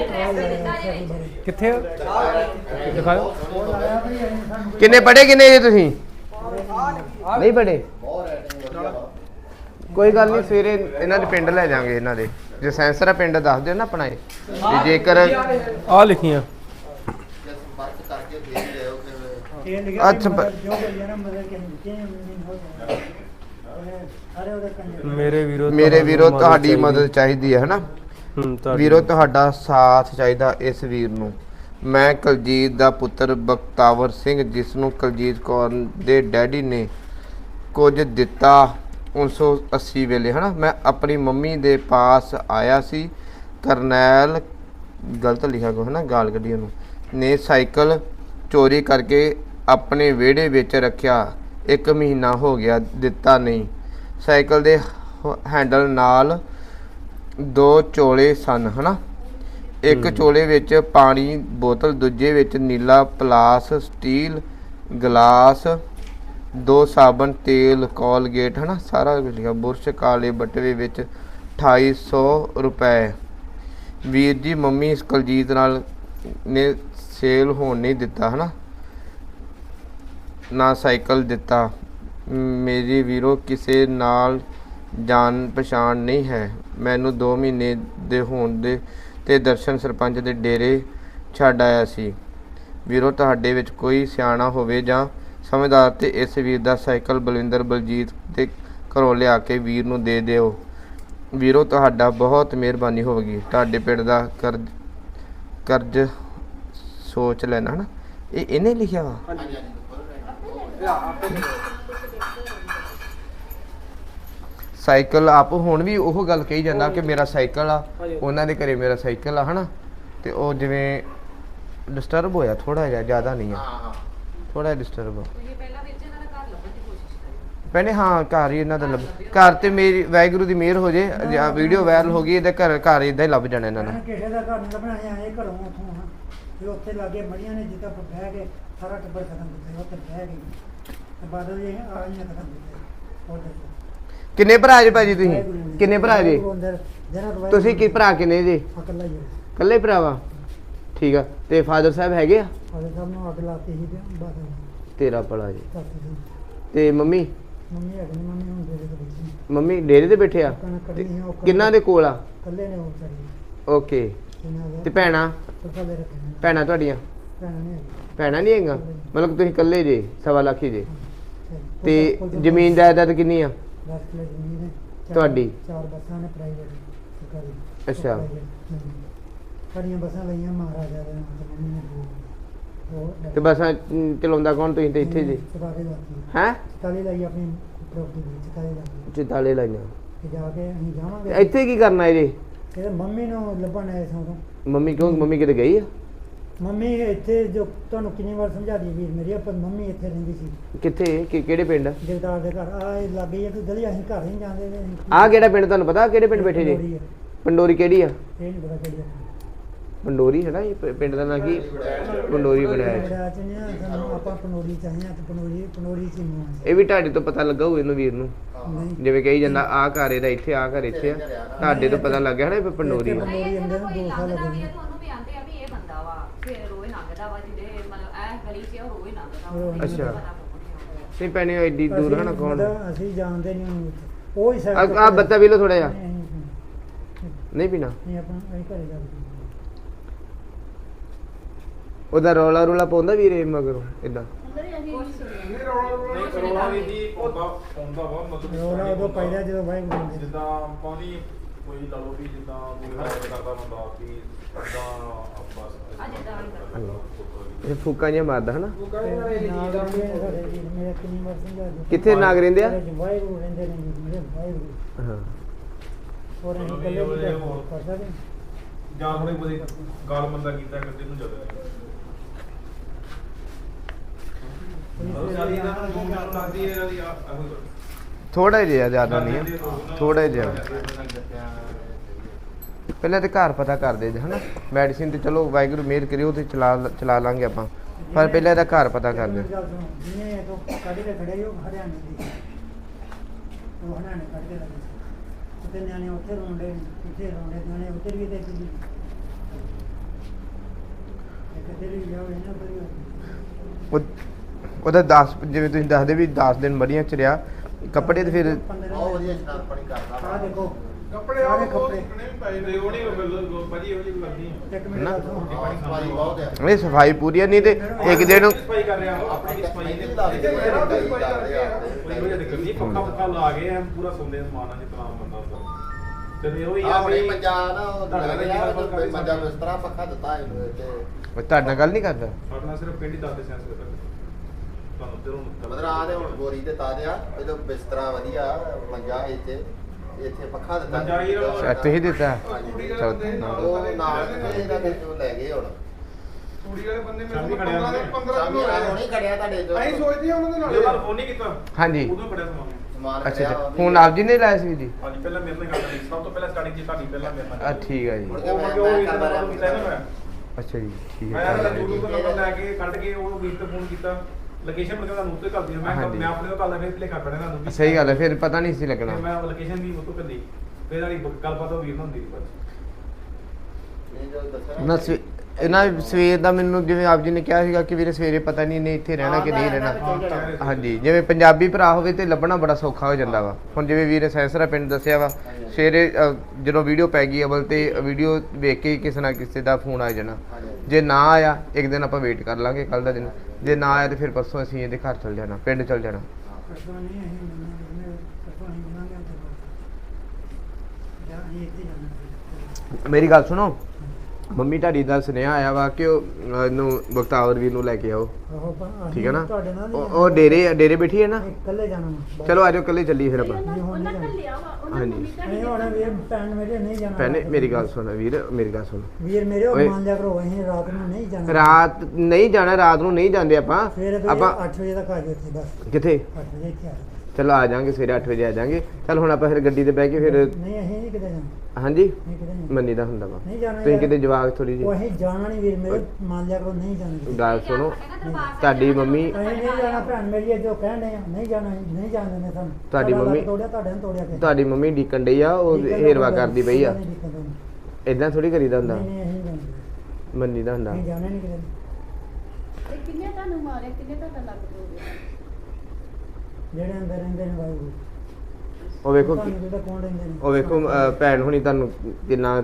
ਐਡਰੈਸ ਦਿੱਤਾ ਜੇ ਵਿੱਚ। ਕਿੱਥੇ ਦਿਖਾਓ। ਕਿੰਨੇ ਪੜੇ ਕਿੰਨੇ ਜੇ ਤੁਸੀਂ? ਨਹੀਂ ਪੜੇ ਕੋਈ ਗੱਲ ਨਹੀਂ ਸਵੇਰੇ ਇਹਨਾਂ ਦੇ ਪਿੰਡ ਲੈ ਜਾਾਂਗੇ ਇਹਨਾਂ ਦੇ। ਜੇ ਸੈਂਸਰਾ ਪਿੰਡ ਦੱਸ ਦਿਓ ਨਾ ਆਪਣਾ ਇਹ। ਤੇ ਜੇਕਰ ਆ ਲਿਖੀਆਂ ਜੇ ਸੰਪਰਕ ਕਰਕੇ ਭੇਜ ਲਿਓ ਫਿਰ ਇਹ ਲਿਖਿਆ ਅੱਛਾ, ਜੋ ਨਾ ਕਿ ਹੋ ਸਾਰੇ ਉਹਦੇ ਕੰਜਰ ਮੇਰੇ ਵੀਰੋ ਮੇਰੇ ਵੀਰੋ ਤੁਹਾਡੀ ਮਦਦ ਚਾਹੀਦੀ ਹੈ ਹਨਾ? ਵੀਰੋ ਤੁਹਾਡਾ ਸਾਥ ਚਾਹੀਦਾ ਇਸ ਵੀਰ ਨੂੰ। ਮੈਂ ਕਲਜੀਤ ਦਾ ਪੁੱਤਰ ਬਖਤਾਵਰ ਸਿੰਘ ਜਿਸ ਨੂੰ ਕਲਜੀਤ ਕੌਰ ਦੇ ਡੈਡੀ ਨੇ ਕੁਝ ਦਿੱਤਾ 1980 ਵੇਲੇ ਹਨਾ? ਮੈਂ ਆਪਣੀ ਮੰਮੀ ਦੇ ਪਾਸ ਆਇਆ ਸੀ। ਕਰਨੈਲ ਗਲਤ ਲਿਖਿਆ ਕੋ ਹਨਾ? ਗਾਲ ਕੱਢੀ ਉਹਨੂੰ। ਨੇ ਸਾਈਕਲ ਚੋਰੀ ਕਰਕੇ ਆਪਣੇ ਵਿਹੜੇ ਵਿੱਚ ਰੱਖਿਆ। ਇੱਕ ਮਹੀਨਾ ਹੋ ਗਿਆ ਦਿੱਤਾ ਨਹੀਂ। ਸਾਈਕਲ ਦੇ ਹੈਂਡਲ ਨਾਲ ਦੋ ਚੋਲੇ ਸਨ ਹਨਾ? ਇੱਕ ਚੋਲੇ ਵਿੱਚ ਪਾਣੀ ਬੋਤਲ ਦੂਜੇ ਵਿੱਚ ਨੀਲਾ ਪਲਾਸ ਸਟੀਲ ਗਲਾਸ ਦੋ ਸਾਬਣ ਤੇਲ ਕੋਲਗੇਟ ਹਨਾ? ਸਾਰਾ ਕੁਝ ਲਿਖਿਆ ਬੁਰਸ਼ ਕਾਲੇ ਬਟਵੇ ਵਿੱਚ 2800 ਰੁਪਏ। ਵੀਰ ਜੀ ਮੰਮੀ ਕੁਲਜੀਤ ਨਾਲ ਨੇ ਸੇਲ ਹੋਣ ਨਹੀਂ ਦਿੱਤਾ ਹਨਾ? ਨਾ ਸਾਈਕਲ ਦਿੱਤਾ। ਮੇਰੀ ਵੀਰੋ, ਕਿਸੇ ਨਾਲ ਜਾਣ ਪਛਾਣ ਨਹੀਂ ਹੈ। ਮੈਨੂੰ 2 ਮਹੀਨੇ ਦੇ ਹੋਣ ਦੇ ਤੇ ਦਰਸ਼ਨ ਸਰਪੰਚ ਦੇ ਡੇਰੇ ਛੱਡ ਆਇਆ ਸੀ। ਵੀਰੋ, ਤੁਹਾਡੇ ਵਿੱਚ ਕੋਈ ਸਿਆਣਾ ਹੋਵੇ ਜਾਂ ਸਮਝਦਾਰ ਤੇ ਇਸ ਵੀਰ ਦਾ ਸਾਈਕਲ ਬਲਵਿੰਦਰ ਬਲਜੀਤ ਦੇ ਘਰੋਂ ਲਿਆ ਕੇ ਵੀਰ ਨੂੰ ਦੇ ਦਿਓ। ਵੀਰੋ, ਤੁਹਾਡਾ ਬਹੁਤ ਮਿਹਰਬਾਨੀ ਹੋਵੇਗੀ। ਤੁਹਾਡੇ ਪਿੰਡ ਦਾ ਕਰਜ਼ ਕਰਜ਼ ਸੋਚ ਲੈਣਾ, ਹਨਾ? ਇਹ ਇਹਨੇ ਲਿਖਿਆ ਵਾ ਹਾਂਜੀ ਹਾਂਜੀ full writing। ਸਾਈਕਲ ਆਪ ਹੁਣ ਵੀ ਉਹ ਗੱਲ ਕਹੀ ਜਾਂਦਾ ਕਿ ਮੇਰਾ ਸਾਈਕਲ ਆ ਉਹਨਾਂ ਦੇ ਘਰੇ ਮੇਰਾ ਸਾਈਕਲ ਆ ਹਨਾ? ਤੇ ਉਹ ਜਿਵੇਂ ਡਿਸਟਰਬ ਹੋਇਆ ਥੋੜਾ ਜਿਹਾ ਜ਼ਿਆਦਾ ਨਹੀਂ ਆ। ਹਾਂ ਹਾਂ। ਥੋੜਾ ਡਿਸਟਰਬ ਤੁਸੀਂ ਪਹਿਲਾਂ ਹਾਂ ਘਰ ਹੀ ਇਹਨਾਂ ਦਾ ਲੱਭ। ਘਰ ਤੇ ਮੇਰੀ ਵਾਹਿਗੁਰੂ ਦੀ ਮਿਹਰ ਹੋ ਜੇ ਵੀਡੀਓ ਵਾਇਰਲ ਹੋ ਗਈ ਇਹਦੇ ਘਰ ਘਰ ਇਦਾਂ ਹੀ ਲੱਭ ਜਾਣਾ ਇਹਨਾਂ ਨੂੰ। ਕਿਸੇ ਦਾ ਘਰ ਨਹੀਂ ਲੱਭਣਾ ਹੈ ਇਹ ਘਰੋਂ ਉਥੋਂ ਹਾਂ ਤੇ ਉੱਥੇ ਲਾਗੇ ਮੜੀਆਂ ਨੇ ਜਿੱਦਾਂ ਬਹਿ ਕੇ ਸਾਰਾ ਟੱਬਰ ਖਤਮ ਕੀਤਾ ਉੱਥੇ ਬਹਿ ਗਏ। ਤੇ ਬਾਦਲ ਜੀ ਆ ਗਈਆਂ ਖਤਮ ਕੀਤੇ ਉਹ ਦੇਖੋ ਕਿੰਨੇ ਭਰਾ ਜੇ ਭਾਜੀ ਤੁਸੀਂ? ਕਿੰਨੇ ਭਰਾ ਜੇ? ਤੁਸੀਂ ਕੀ ਭਰਾ ਕਿੰਨੇ ਜੇ? ਇਕੱਲਾ ਹੀ ਇਕੱਲੇ ਭਰਾਵਾ ਠੀਕ ਆ। ਤੇ ਫਾਦਰ ਸਾਹਿਬ ਹੈਗੇ ਆ? ਉਹਦੇ ਸਭ ਨੂੰ ਅੱਗ ਲਾਤੀ ਸੀ ਤੇ ਬਸ ਤੇਰਾ ਭਲਾ ਜੀ। ਤੇ ਮੰਮੀ? ਮੰਮੀ ਹੈਗੀ ਨੀ, ਮੰਮੀ ਹੁਣ ਦੇ ਦੇ ਕਰੀ ਮੰਮੀ ਡੇਰੇ ਤੇ ਬੈਠੇ ਆ? ਕਣਕ ਕੱਢਣੀ ਸੀ ਉਹ ਕਿੰਨਾਂ ਦੇ ਕੋਲ ਆ? ਇਕੱਲੇ ਨੇ ਉਹ ਕਰੀ ਓਕੇ। ਇਹਨਾਂ ਦੇ। ਤੇ ਭੈਣਾ? ਨੇ। ਭੈਣਾਂ ਤੁਹਾਡੀਆਂ? ਭੈਣਾਂ ਨਹੀਂ ਹੈਗੀ। ਭੈਣਾਂ ਨਹੀਂ ਹੈਗਾ ਮਤਲਬ ਤੁਸੀਂ ਇਕੱਲੇ ਜੇ ਸਵਾ ਲੱਖ ਹੀ ਜੇ। ਤੇ ਜ਼ਮੀਨ ਜਾਇਦਾਦ ਕਿੰਨੀ ਆ? ਦਸ ਕਿੱਲੇ ਜ਼ਮੀਨ ਹੈ। ਚਾਰ- ਤੁਹਾਡੀ? ਚਾਰ ਬੱਸਾਂ ਨੇ ਪ੍ਰਾਈਵੇਟ ਸਰਕਾਰੀ। ਅੱਛਾ। private, ਹਾਂਜੀ। ਸਾਡੀਆਂ ਬੱਸਾਂ ਲਈਆਂ ਮਹਾਰਾਜਾ ਦੇ ਨਾਮ ਤੇ ਮੰਮੀ ਨੇ ਦੋ- ਉਹ ਤੇ ਬਸ ਚਲਾਉਂਦਾ ਕੌਣ ਤੁਸੀਂ ਤੇ ਇੱਥੇ ਜੇ? ਚਤਾਲੀ ਦੀ। ਹੈ? ਚਤਾਲੀ ਲਈ ਆਪਣੀ ਪ੍ਰਾਪਰਟੀ ਦੀ ਚਤਾਲੀ ਲਾਈਆਂ। ਤੇ ਜਾ ਕੇ ਅਸੀਂ ਤੇ ਜਾਵਾਂਗੇ। ਇੱਥੇ ਕੀ ਕਰਨਾ ਇਹਦੇ? ਇਹਦੇ ਮੰਮੀ ਨੂੰ ਲੱਭਣ ਆਏ ਸਾਂ ਤੋਂ ਮੰਮੀ ਕਿਉਂ ਮੰਮੀ ਕਿਤੇ ਗਈ ਆ? ਮੰਮੀ ਇੱਥੇ ਜੋ ਤੁਹਾਨੂੰ ਕਿੰਨੀ ਵਾਰ ਸਮਝਾ ਦੀ ਵੀਰ ਮੇਰੀ ਪਰ ਮੰਮੀ ਇੱਥੇ ਰਹਿੰਦੀ ਸੀ। ਕਿੱਥੇ? ਕਿ ਕਿਹੜੇ ਪਿੰਡ? ਜਗਦਾਰ ਦੇ ਘਰ। ਆ ਲੱਗੇ ਆ ਤੇ ਗਲੀ ਅਸੀਂ ਘਰ ਨਹੀਂ ਜਾਂਦੇ ਨੇ। ਆ ਕਿਹੜਾ ਪਿੰਡ ਤੁਹਾਨੂੰ ਪਤਾ? ਕਿਹੜੇ ਪਿੰਡ ਬੈਠੇ ਜੇ? ਪੰਡੋਰੀ ਕਿਹੜੀ ਆ? ਇਹ ਨਹੀਂ ਪਤਾ ਕਿਹੜੀ ਆ। ਪੰਡੋਰੀ ਹੈ ਨਾ ਇਹ ਪ- ਪਿੰਡ ਦਾ ਨਾਂ ਕੀ? ਪੰਡੋਰੀ ਬਣਿਆ ਹੈ। ਬੜਾ ਸਾਨੂੰ ਆਪਾਂ ਪਨੋਰੀ ਚਾਹੀਏ ਤੇ ਪਨੋਰੀ ਪਨੋਰੀ ਚ ਆ ਇਹ ਵੀ ਤੁਹਾਡੇ ਤੋਂ ਪਤਾ ਲੱਗਾ ਹੋਊ ਇਹਨੂੰ ਵੀਰ ਨੂੰ? ਨਹੀਂ। ਜਿਵੇਂ ਕਹੀ ਜਾਂਦਾ ਆ ਘਰ ਇਹਦਾ ਇੱਥੇ ਆ ਘਰ ਇੱਥੇ ਆ। ਤੁਹਾਡੇ ਤੋਂ ਪਤਾ ਲੱਗ ਗਿਆ ਨਾ ਵੀ ਪੰਡੋਰੀ ਆ। ਪੰਡੋਰੀ ਅੰਦਰ ਨੂੰ ਦੋ ਸਾਲ ਲੱਗੇ ਆ, ਤੁਹਾਨੂੰ ਵੀ ਆਂਦੇ ਆ ਵੀ ਇਹ ਬੰਦਾ ਵਾ ਫਿਰ ਲੰਘਦਾ ਵਾ ਜਿਹਦੇ ਮਤਲਬ ਇਹ ਗਲੀ 'ਚ ਉਹ ਅੱਛਾ। ਨਹੀਂ ਪੈਣੀ ਐਡੀ ਦੂਰ ਹੈ ਨਾ ਕੌਣ? ਮਤਲਬ ਅਸੀਂ ਜਾਣਦੇ ਨਹੀਂ ਉਹਨੂੰ ਉਹ ਹੀ ਆ ਆ ਬੱਤਾ ਵੀ ਲੋ ਥੋੜਾ ਜਿਹਾ। ਨਹੀਂ, ਨਹੀਂ, ਨਹੀਂ। ਪੀਣਾ? ਨਹੀਂ ਆਪਣਾ ਅਸੀਂ ਘਰੇ ਜਾ ਉਹਦਾ ਰੌਲਾ ਰੌਲਾ ਪਾਉਂਦਾ ਵੀਰੇ ਮਗਰੋਂ ਇਦਾਂ ਅੰਦਰ ਹੀ ਅਸੀਂ ਨਹੀਂ ਕਰੋਨਾ ਵੀ ਦੀ ਪੌਦਾ ਪੌਂਦਾ ਵਾ ਮਤਲਬ ਰੋਲਾ ਉਦੋਂ ਪੈਦਾ ਜਦੋਂ ਵਾਹਿਗੁਰੂ ਜਿੱਦਾਂ ਪਾਣੀ ਕੋਈ ਲਾ ਲਓ ਵੀ ਜਿੱਦਾਂ ਕੋਈ ਹਰਾਇਤ ਕਰਦਾ ਬੰਦਾ ਵੀ ਇਦਾਂ ਬਸ ਆ ਜਿੱਦਾਂ ਵੀ ਕਰਦਾ। ਇਹ ਫੂਕਾਂ ਜਿਹਾ ਮਾਰਦਾ ਹਨਾ ਕਿੱਥੇ ਨਾਗ ਰਹਿੰਦੇ ਆ? ਹਾਂ ਜਾਂ ਥੋੜੀ ਬੋਦੀ ਗਾਲ ਮੰਦਾ ਕੀਤਾ ਕਰਦੇ ਨੂੰ ਜ਼ਿਆਦਾ ਸਾਰੀ ਇਹਨਾਂ ਨੂੰ ਦੋ ਲੱਗਦੀ ਹੈ ਇਹਦੀ ਆ ਇਹੋ ਜਿਹੀ। ਥੋੜਾ ਜਿਹਾ ਜ਼ਿਆਦਾ ਨਹੀਂ ਥੋੜਾ ਜਿਹਾ। ਪਹਿਲਾਂ ਤੇ ਘਰ ਪਤਾ ਕਰਦੇ ਜੇ ਹਨਾ? ਮੈਡੀਸਿਨ ਤੇ ਚਲੋ ਵਾਹਿਗੁਰੂ ਮਿਹਰ ਕਰੇ ਉਹ ਤੇ ਚਲਾ ਚਲਾ ਲਾਂਗੇ ਆਪਾਂ। ਪਰ ਪਹਿਲਾਂ ਇਹਦਾ ਘਰ ਪਤਾ ਕਰਦੇ। ਮੇਰੀ ਜਿਹਨੇ ਇਹ ਤੋਂ ਕੱਢ ਕੇ ਖੜੇ ਸੀ, ਉਹ ਹਰਿਆਣੇ ਦੀ ਉਹ ਹਰਿਆਣੇ ਕੱਢ ਕੇ ਲੱਗੇ ਸੀ। ਤੇ ਨਿਆਣੇ ਉੱਥੇ ਰੋਂਦੇ ਇੱਥੇ ਰੋਂਦੇ ਨਿਆਣੇ ਉੱਧਰ ਵੀ ਤੇ ਇੱਧਰ ਵੀ ਇੱਕ ਇੱਧਰ ਵੀ ਗਿਆ ਹੋਇਆ ਨਾ ਉੱਧਰ ਵੀ ਹੋਇਆ। ਉਹ ਉਹਦਾ 10 ਜਿਵੇਂ ਤੁਸੀਂ ਦੱਸਦੇ ਵੀ 10 ਦਿਨ ਮੜੀਆਂ ਚ ਰਿਹਾ ਕੱਪੜੇ ਤੇ ਫਿਰ ਬਹੁਤ ਵਧੀਆ ਇਸ਼ਨਾਨ ਪਾਣੀ ਕਰਦਾ ਆਹ ਦੇਖੋ। ਕੱਪੜੇ ਸਾਰੇ ਉਹ ਕੱਪੜੇ ਵੀ ਪਾਏ ਦੇ ਉਹ ਨਹੀਂ ਬਿਲਕੁਲ ਭਾਜੀ ਕਰਦੀ ਇੱਕ ਮਿੰਟ ਨਾ। ਸਫ਼ਾਈ ਬਹੁਤ ਹੈ ਇਹ ਸਫ਼ਾਈ ਪੂਰੀ ਆ, ਨਹੀਂ ਤੇ ਇੱਕ ਦਿਨ ਸਫ਼ਾਈ ਕਰ ਰਿਹਾ ਉਹ। ਆਪਣੀ ਸਫ਼ਾਈ ਨੇ ਕੋਈ ਵਜ੍ਹਾ ਦਿੱਕਤ ਨਹੀਂ ਪੱਖਾ ਪੱਖਾ ਲਾ ਕੇ ਐ ਪੂਰਾ ਸੌਂਦੇ ਸਮਾਨ ਆ ਜਿਤਨਾ ਬੰਦਾ ਹੁੰਦਾ ਤੇ ਉਹ ਹੀ ਆ ਆਪਣੇ ਮੰਜਾ ਨਾ ਉਹ ਤੁਹਾਡੇ ਨਾਲ ਲੱਗਿਆ ਗੱਲ ਕਰ ਉਹ ਮੰਜਾ ਬਿਸਤਰਾ ਪੱਖਾ ਦਿੱਤਾ ਇਹਨੂੰ ਤੇ ਉਹ ਤੁਹਾਡੇ ਨਾਲ ਗੱਲ ਨਹੀਂ ਕਰਦਾ। ਸਾਡਾ ਸਿਰਫ ਪਿੰਡ ਹੀ ਦੱਸਦੇ ਸੈਂਸ ਕਰ ਤੁਹਾਨੂੰ ਜਦੋਂ ਮਤਲਬ ਆ ਤੇ ਹੁਣ ਗੋਰੀ ਤੇ ਤਾਜਿਆ ਇਹਦਾ ਬਿਸਤਰਾ ਵਧੀਆ ਮੰਜਾ ਇੱਥੇ ਇੱਥੇ ਪੱਖਾ ਦਿੱਤਾ। ਮੰਜਾ ਹੀ ਰੋ- ਅੱਛਾ ਤੁਸੀਂ ਦਿੱਤਾ। ਉਹ ਨਾਲ ਤੇ ਇਹਦਾ ਫਿਰ ਉਹ ਲੈ ਗਏ ਹੁਣ। ਕੁੜੀ ਵਾਲੇ ਬੰਦੇ ਮੇਰੇ ਖੜਿਆ ਉਹਨੇ। 15 ਸਾਮੀ ਆ ਹੁਣੀ ਖੜਿਆ ਤੁਹਾਡੇ ਤੋਂ। ਅਸੀਂ ਸੋਚਦੇ ਹਾਂ ਉਹਨਾਂ ਦੇ ਨਾਲ। ਜਦੋਂ ਫੋਨ ਨਹੀਂ ਕੀਤਾ ਹਾਂਜੀ। ਉਦੋਂ ਬੜਿਆ ਸਮਾਨ। ਸਮਾਨ ਅੱਛਾ ਖੜਿਆ ਅੱਛਾ। ਵਾ ਵੀ- ਫੋਨ ਆਪ ਜੀ ਨੇ ਲਾਇਆ ਸੀ ਜੀ? ਹਾਂਜੀ ਪਹਿਲਾਂ ਮੇਰੇ ਨਾਲ ਗੱਲ ਹੋਈ। ਸਭ ਤੋਂ ਪਹਿਲਾਂ ਸਟਾਰਟਿੰਗ ਜੀ ਤੁਹਾਡੀ ਪਹਿਲਾਂ ਮੇਰੇ ਨਾਲ। ਆ ਠੀਕ ਆ ਜੀ। ਉਹ ਮੈਂ ਉਹ ਕਰਦਾ ਦਾ ਨਾ ਮੈਂ ਅੱਛਾ ਜੀ ਠੀਕ ਮੈਂ ਹੈ ਇਹਦਾ YouTube ਤੋਂ ਨੰਬਰ ਲੈ ਕੇ ਕੱਢ ਕੇ ਉਹ ਵੀਰ ਤੋਂ ਫੋਨ ਕੀਤਾ। ਲੋਕੇਸ਼ਨ ਮਿਲ ਕੇ ਤੁਹਾਨੂੰ ਉੱਤੇ ਕਰ ਦਿਓ ਮੈਂ ਕਿਹਾ ਹਾਂਜੀ। ਮੈਂ ਆਪਣੇ ਤੋਂ ਕੱਲ ਦਾ ਫਿਰ ਪਲੇ ਕਰ ਪੈਣਾ ਤੁਹਾਨੂੰ ਵੀ। ਸਹੀ ਗੱਲ ਹੈ ਫਿਰ ਪਤਾ ਨਹੀਂ ਸੀ ਲੱਗਣਾ ਫਿਰ ਮੈਂ ਲੋਕੇਸ਼ਨ ਵੀ ਉੱਤੋਂ ਕੱਢੀ ਫਿਰ ਵਾਲੀ ਗੱਲਬਾਤ ਉਹ ਵੀਰ ਨਾਲ ਹੁੰਦੀ ਸੀ ਬਸ ਨਹੀਂ ਜੋ ਦੱਸਣਾ ਨਾ ਸਵੇ- ਇਹਨਾਂ ਸਵੇਰ ਦਾ ਮੈਨੂੰ ਜਿਵੇਂ ਆਪ ਜੀ ਨੇ ਕਿਹਾ ਸੀਗਾ ਕਿ ਵੀਰੇ ਸਵੇਰੇ ਪਤਾ ਨਹੀਂ ਨੇ ਇੱਥੇ ਰਹਿਣਾ ਕਿ ਨਹੀਂ ਰਹਿਣਾ। ਹਾਂਜੀ ਜਿਵੇਂ ਪੰਜਾਬੀ ਭਰਾ ਹੋਵੇ ਤੇ ਲੱਭਣਾ ਬੜਾ ਸੌਖਾ ਹੋ ਜਾਂਦਾ ਵਾ। ਹੁਣ ਜਿਵੇਂ ਵੀਰੇ ਸੈਂਸਰਾ ਪਿੰਡ ਦੱਸਿਆ ਵਾ ਸਵੇਰੇ ਜਦੋਂ ਵੀਡੀਓ ਪੈ ਗਈ ਅਵਲ ਤੇ ਵੀਡੀਓ ਵੇਖ ਕੇ ਕਿਸੇ ਨਾ ਕਿਸੇ ਦਾ ਫੋਨ ਆ ਜਾਣਾ। ਜੇ ਨਾ ਆਇਆ ਇੱਕ ਦਿਨ ਆਪਾਂ ਵੇਟ ਕਰ ਲਾਂਗੇ ਕੱਲ ਦਾ ਦਿਨ। ਜੇ ਨਾ ਆਇਆ ਤੇ ਫਿਰ ਪਰਸੋਂ ਅਸੀਂ ਇਹਦੇ ਘਰ ਚਲ ਜਾਣਾ ਪਿੰਡ ਚਲ ਜਾਣਾ। ਮੇਰੀ ਗੱਲ ਸੁਣੋ। ਮੰਮੀ ਢਾਡੀ ਦਾ ਸੁਨੇਹਾ ਆਇਆ ਵਾ ਕਿ ਉਹ ਇਹਨੂੰ ਬਖਤਾਵਰ ਵੀਰ ਨੂੰ ਲੈ ਕੇ ਆਓ। ਉਹ ਆਪਾਂ- ਅਸੀਂ ਠੀਕ ਹੈ ਨਾ? ਤੁਹਾਡੇ ਨਾਲ ਉਹ ਉਹ ਡੇਰੇ ਡੇਰੇ ਬੈਠੀ ਹੈ ਨਾ? ਇਕੱਲੇ ਜਾਣਾ ਵਾ। ਚਲੋ ਆਜੋ ਕੱਲੇ ਚੱਲੀਏ ਫਿਰ ਆਪਾਂ। ਉਹਨਾਂ ਨਹੀਂ, ਹੁਣ ਉਹਨਾਂ ਨਹੀਂ ਘੱਲਿਆ ਵਾ ਉਹਨਾਂ ਹਾਂਜੀ। ਮੰਮੀ ਘਰ ਨਹੀਂ ਹੁਣ ਵੀਰ ਭੈਣ ਮੇਰੇ ਨਹੀਂ ਜਾਣਾ। ਭੈਣੇ ਮੇਰੀ ਗੱਲ ਸੁਣ ਵੀਰ ਮੇਰੀ ਗੱਲ ਸੁਣ। ਵੀਰ ਮੇਰੇ ਉਹ ਓਏ। ਮੰਨ ਲਿਆ ਕਰੋ ਅਸੀਂ ਰਾਤ ਨੂੰ ਨਹੀਂ ਜਾਣਾ। ਰਾਤ ਨਹੀਂ ਜਾਣਾ ਰਾਤ ਨੂੰ ਨਹੀਂ ਜਾਂਦੇ ਆਪਾਂ। ਆਪਾਂ 8 ਵਜੇ ਤੱਕ ਆ ਜਾਓ ਇੱਥੇ ਬਸ। ਕਿੱਥੇ? 8 ਵਜੇ ਇੱਥੇ ਆ ਜਾਓ। ਚਲੋ ਆ ਜਾਾਂਗੇ ਸਵੇਰੇ 8 ਵਜੇ ਆ ਜਾਾਂਗੇ। ਚਲ ਹੁਣ ਆਪਾਂ ਫਿਰ ਗੱਡੀ ਤੇ ਬਹਿ ਕੇ ਫਿਰ ਨਹੀਂ ਅਸੀਂ ਨਹੀਂ ਕਿਤੇ ਜਾਣਾ। ਹਾਂਜੀ? ਨਹੀਂ ਕਿਤੇ ਨਹੀਂ ਮੰਨੀ ਦਾ ਹੁੰਦਾ ਵਾ। ਨਹੀਂ ਜਾਣਾ ਤੁਸੀਂ ਯਾਰ। ਕਿਤੇ ਜਵਾਕ ਥੋੜੀ ਉਹ ਜੀ ਅਸੀਂ ਜਾਣਾ ਨਹੀਂ ਵੀਰ ਮੇਰੇ ਮੰਨ ਲਿਆ ਕਰੋ ਨਹੀਂ ਜਾਣਾ। ਕਿਤੇ। ਗੱਲ ਸੁਣੋ। ਤੁਹਾਡੀ ਮੰਮੀ- ਅਸੀਂ ਨਹੀਂ ਜਾਣਾ ਭੈਣ ਮੇਰੀ ਇਹ ਜੋ ਕਹਿੰਦੇ ਆ ਨਹੀਂ ਜਾਣਾ ਅਸੀਂ, ਨਹੀਂ ਜਾਣ ਦਿੰਦੇ ਤੁਹਾਨੂੰ ਤੁਹਾਡੀ ਮੰਮੀ- ਤੋੜਿਆ ਤੁਹਾਡੇ ਨੂੰ ਤੋੜਿਆ ਕਿਸੇ ਤੁਹਾਡੀ ਮੰਮੀ ਡੀਕਣ ਡਈ ਆ ਉਹ ਹੇਰਵਾ ਕਰਦੀ ਪਈ ਆ। ਨਹੀਂ ਦਿੱਕਤ ਹੋਣੀ। ਇਦਾਂ ਥੋੜੀ ਕਰੀਦਾ ਹੁੰਦਾ। ਨਹੀਂ ਨਹੀਂ ਅਸੀਂ ਜਾਣਾ। ਮੰਨੀ ਦਾ ਹੁੰਦਾ। ਨਹੀਂ ਜਾਣਾ ਨਹੀਂ ਕਿਤੇ। ਤੇ ਕਿੰਨੇ ਤੁਹਾਨੂੰ ਮਾਰਿਆ ਕਿੰਨੇ ਤੁਹਾਡਾ ਲੱਗ ਦੋਗੇ ਜਿਹੜੇ ਅੰਦਰ ਰਹਿੰਦੇ ਨੇ ਵਾਹਿਗੁਰੂ। ਉਹ ਵੇਖੋ ਕਿ- ਤੁਹਾਨੂੰ ਜਿਹੜਾ ਕੌਣ ਰਹਿੰਦੇ ਨੇ? ਉਹ ਵੇਖੋ ਅ, ਭੈਣ ਹੁਣੀ ਤੁਹਾਨੂੰ ਕਿੰਨਾ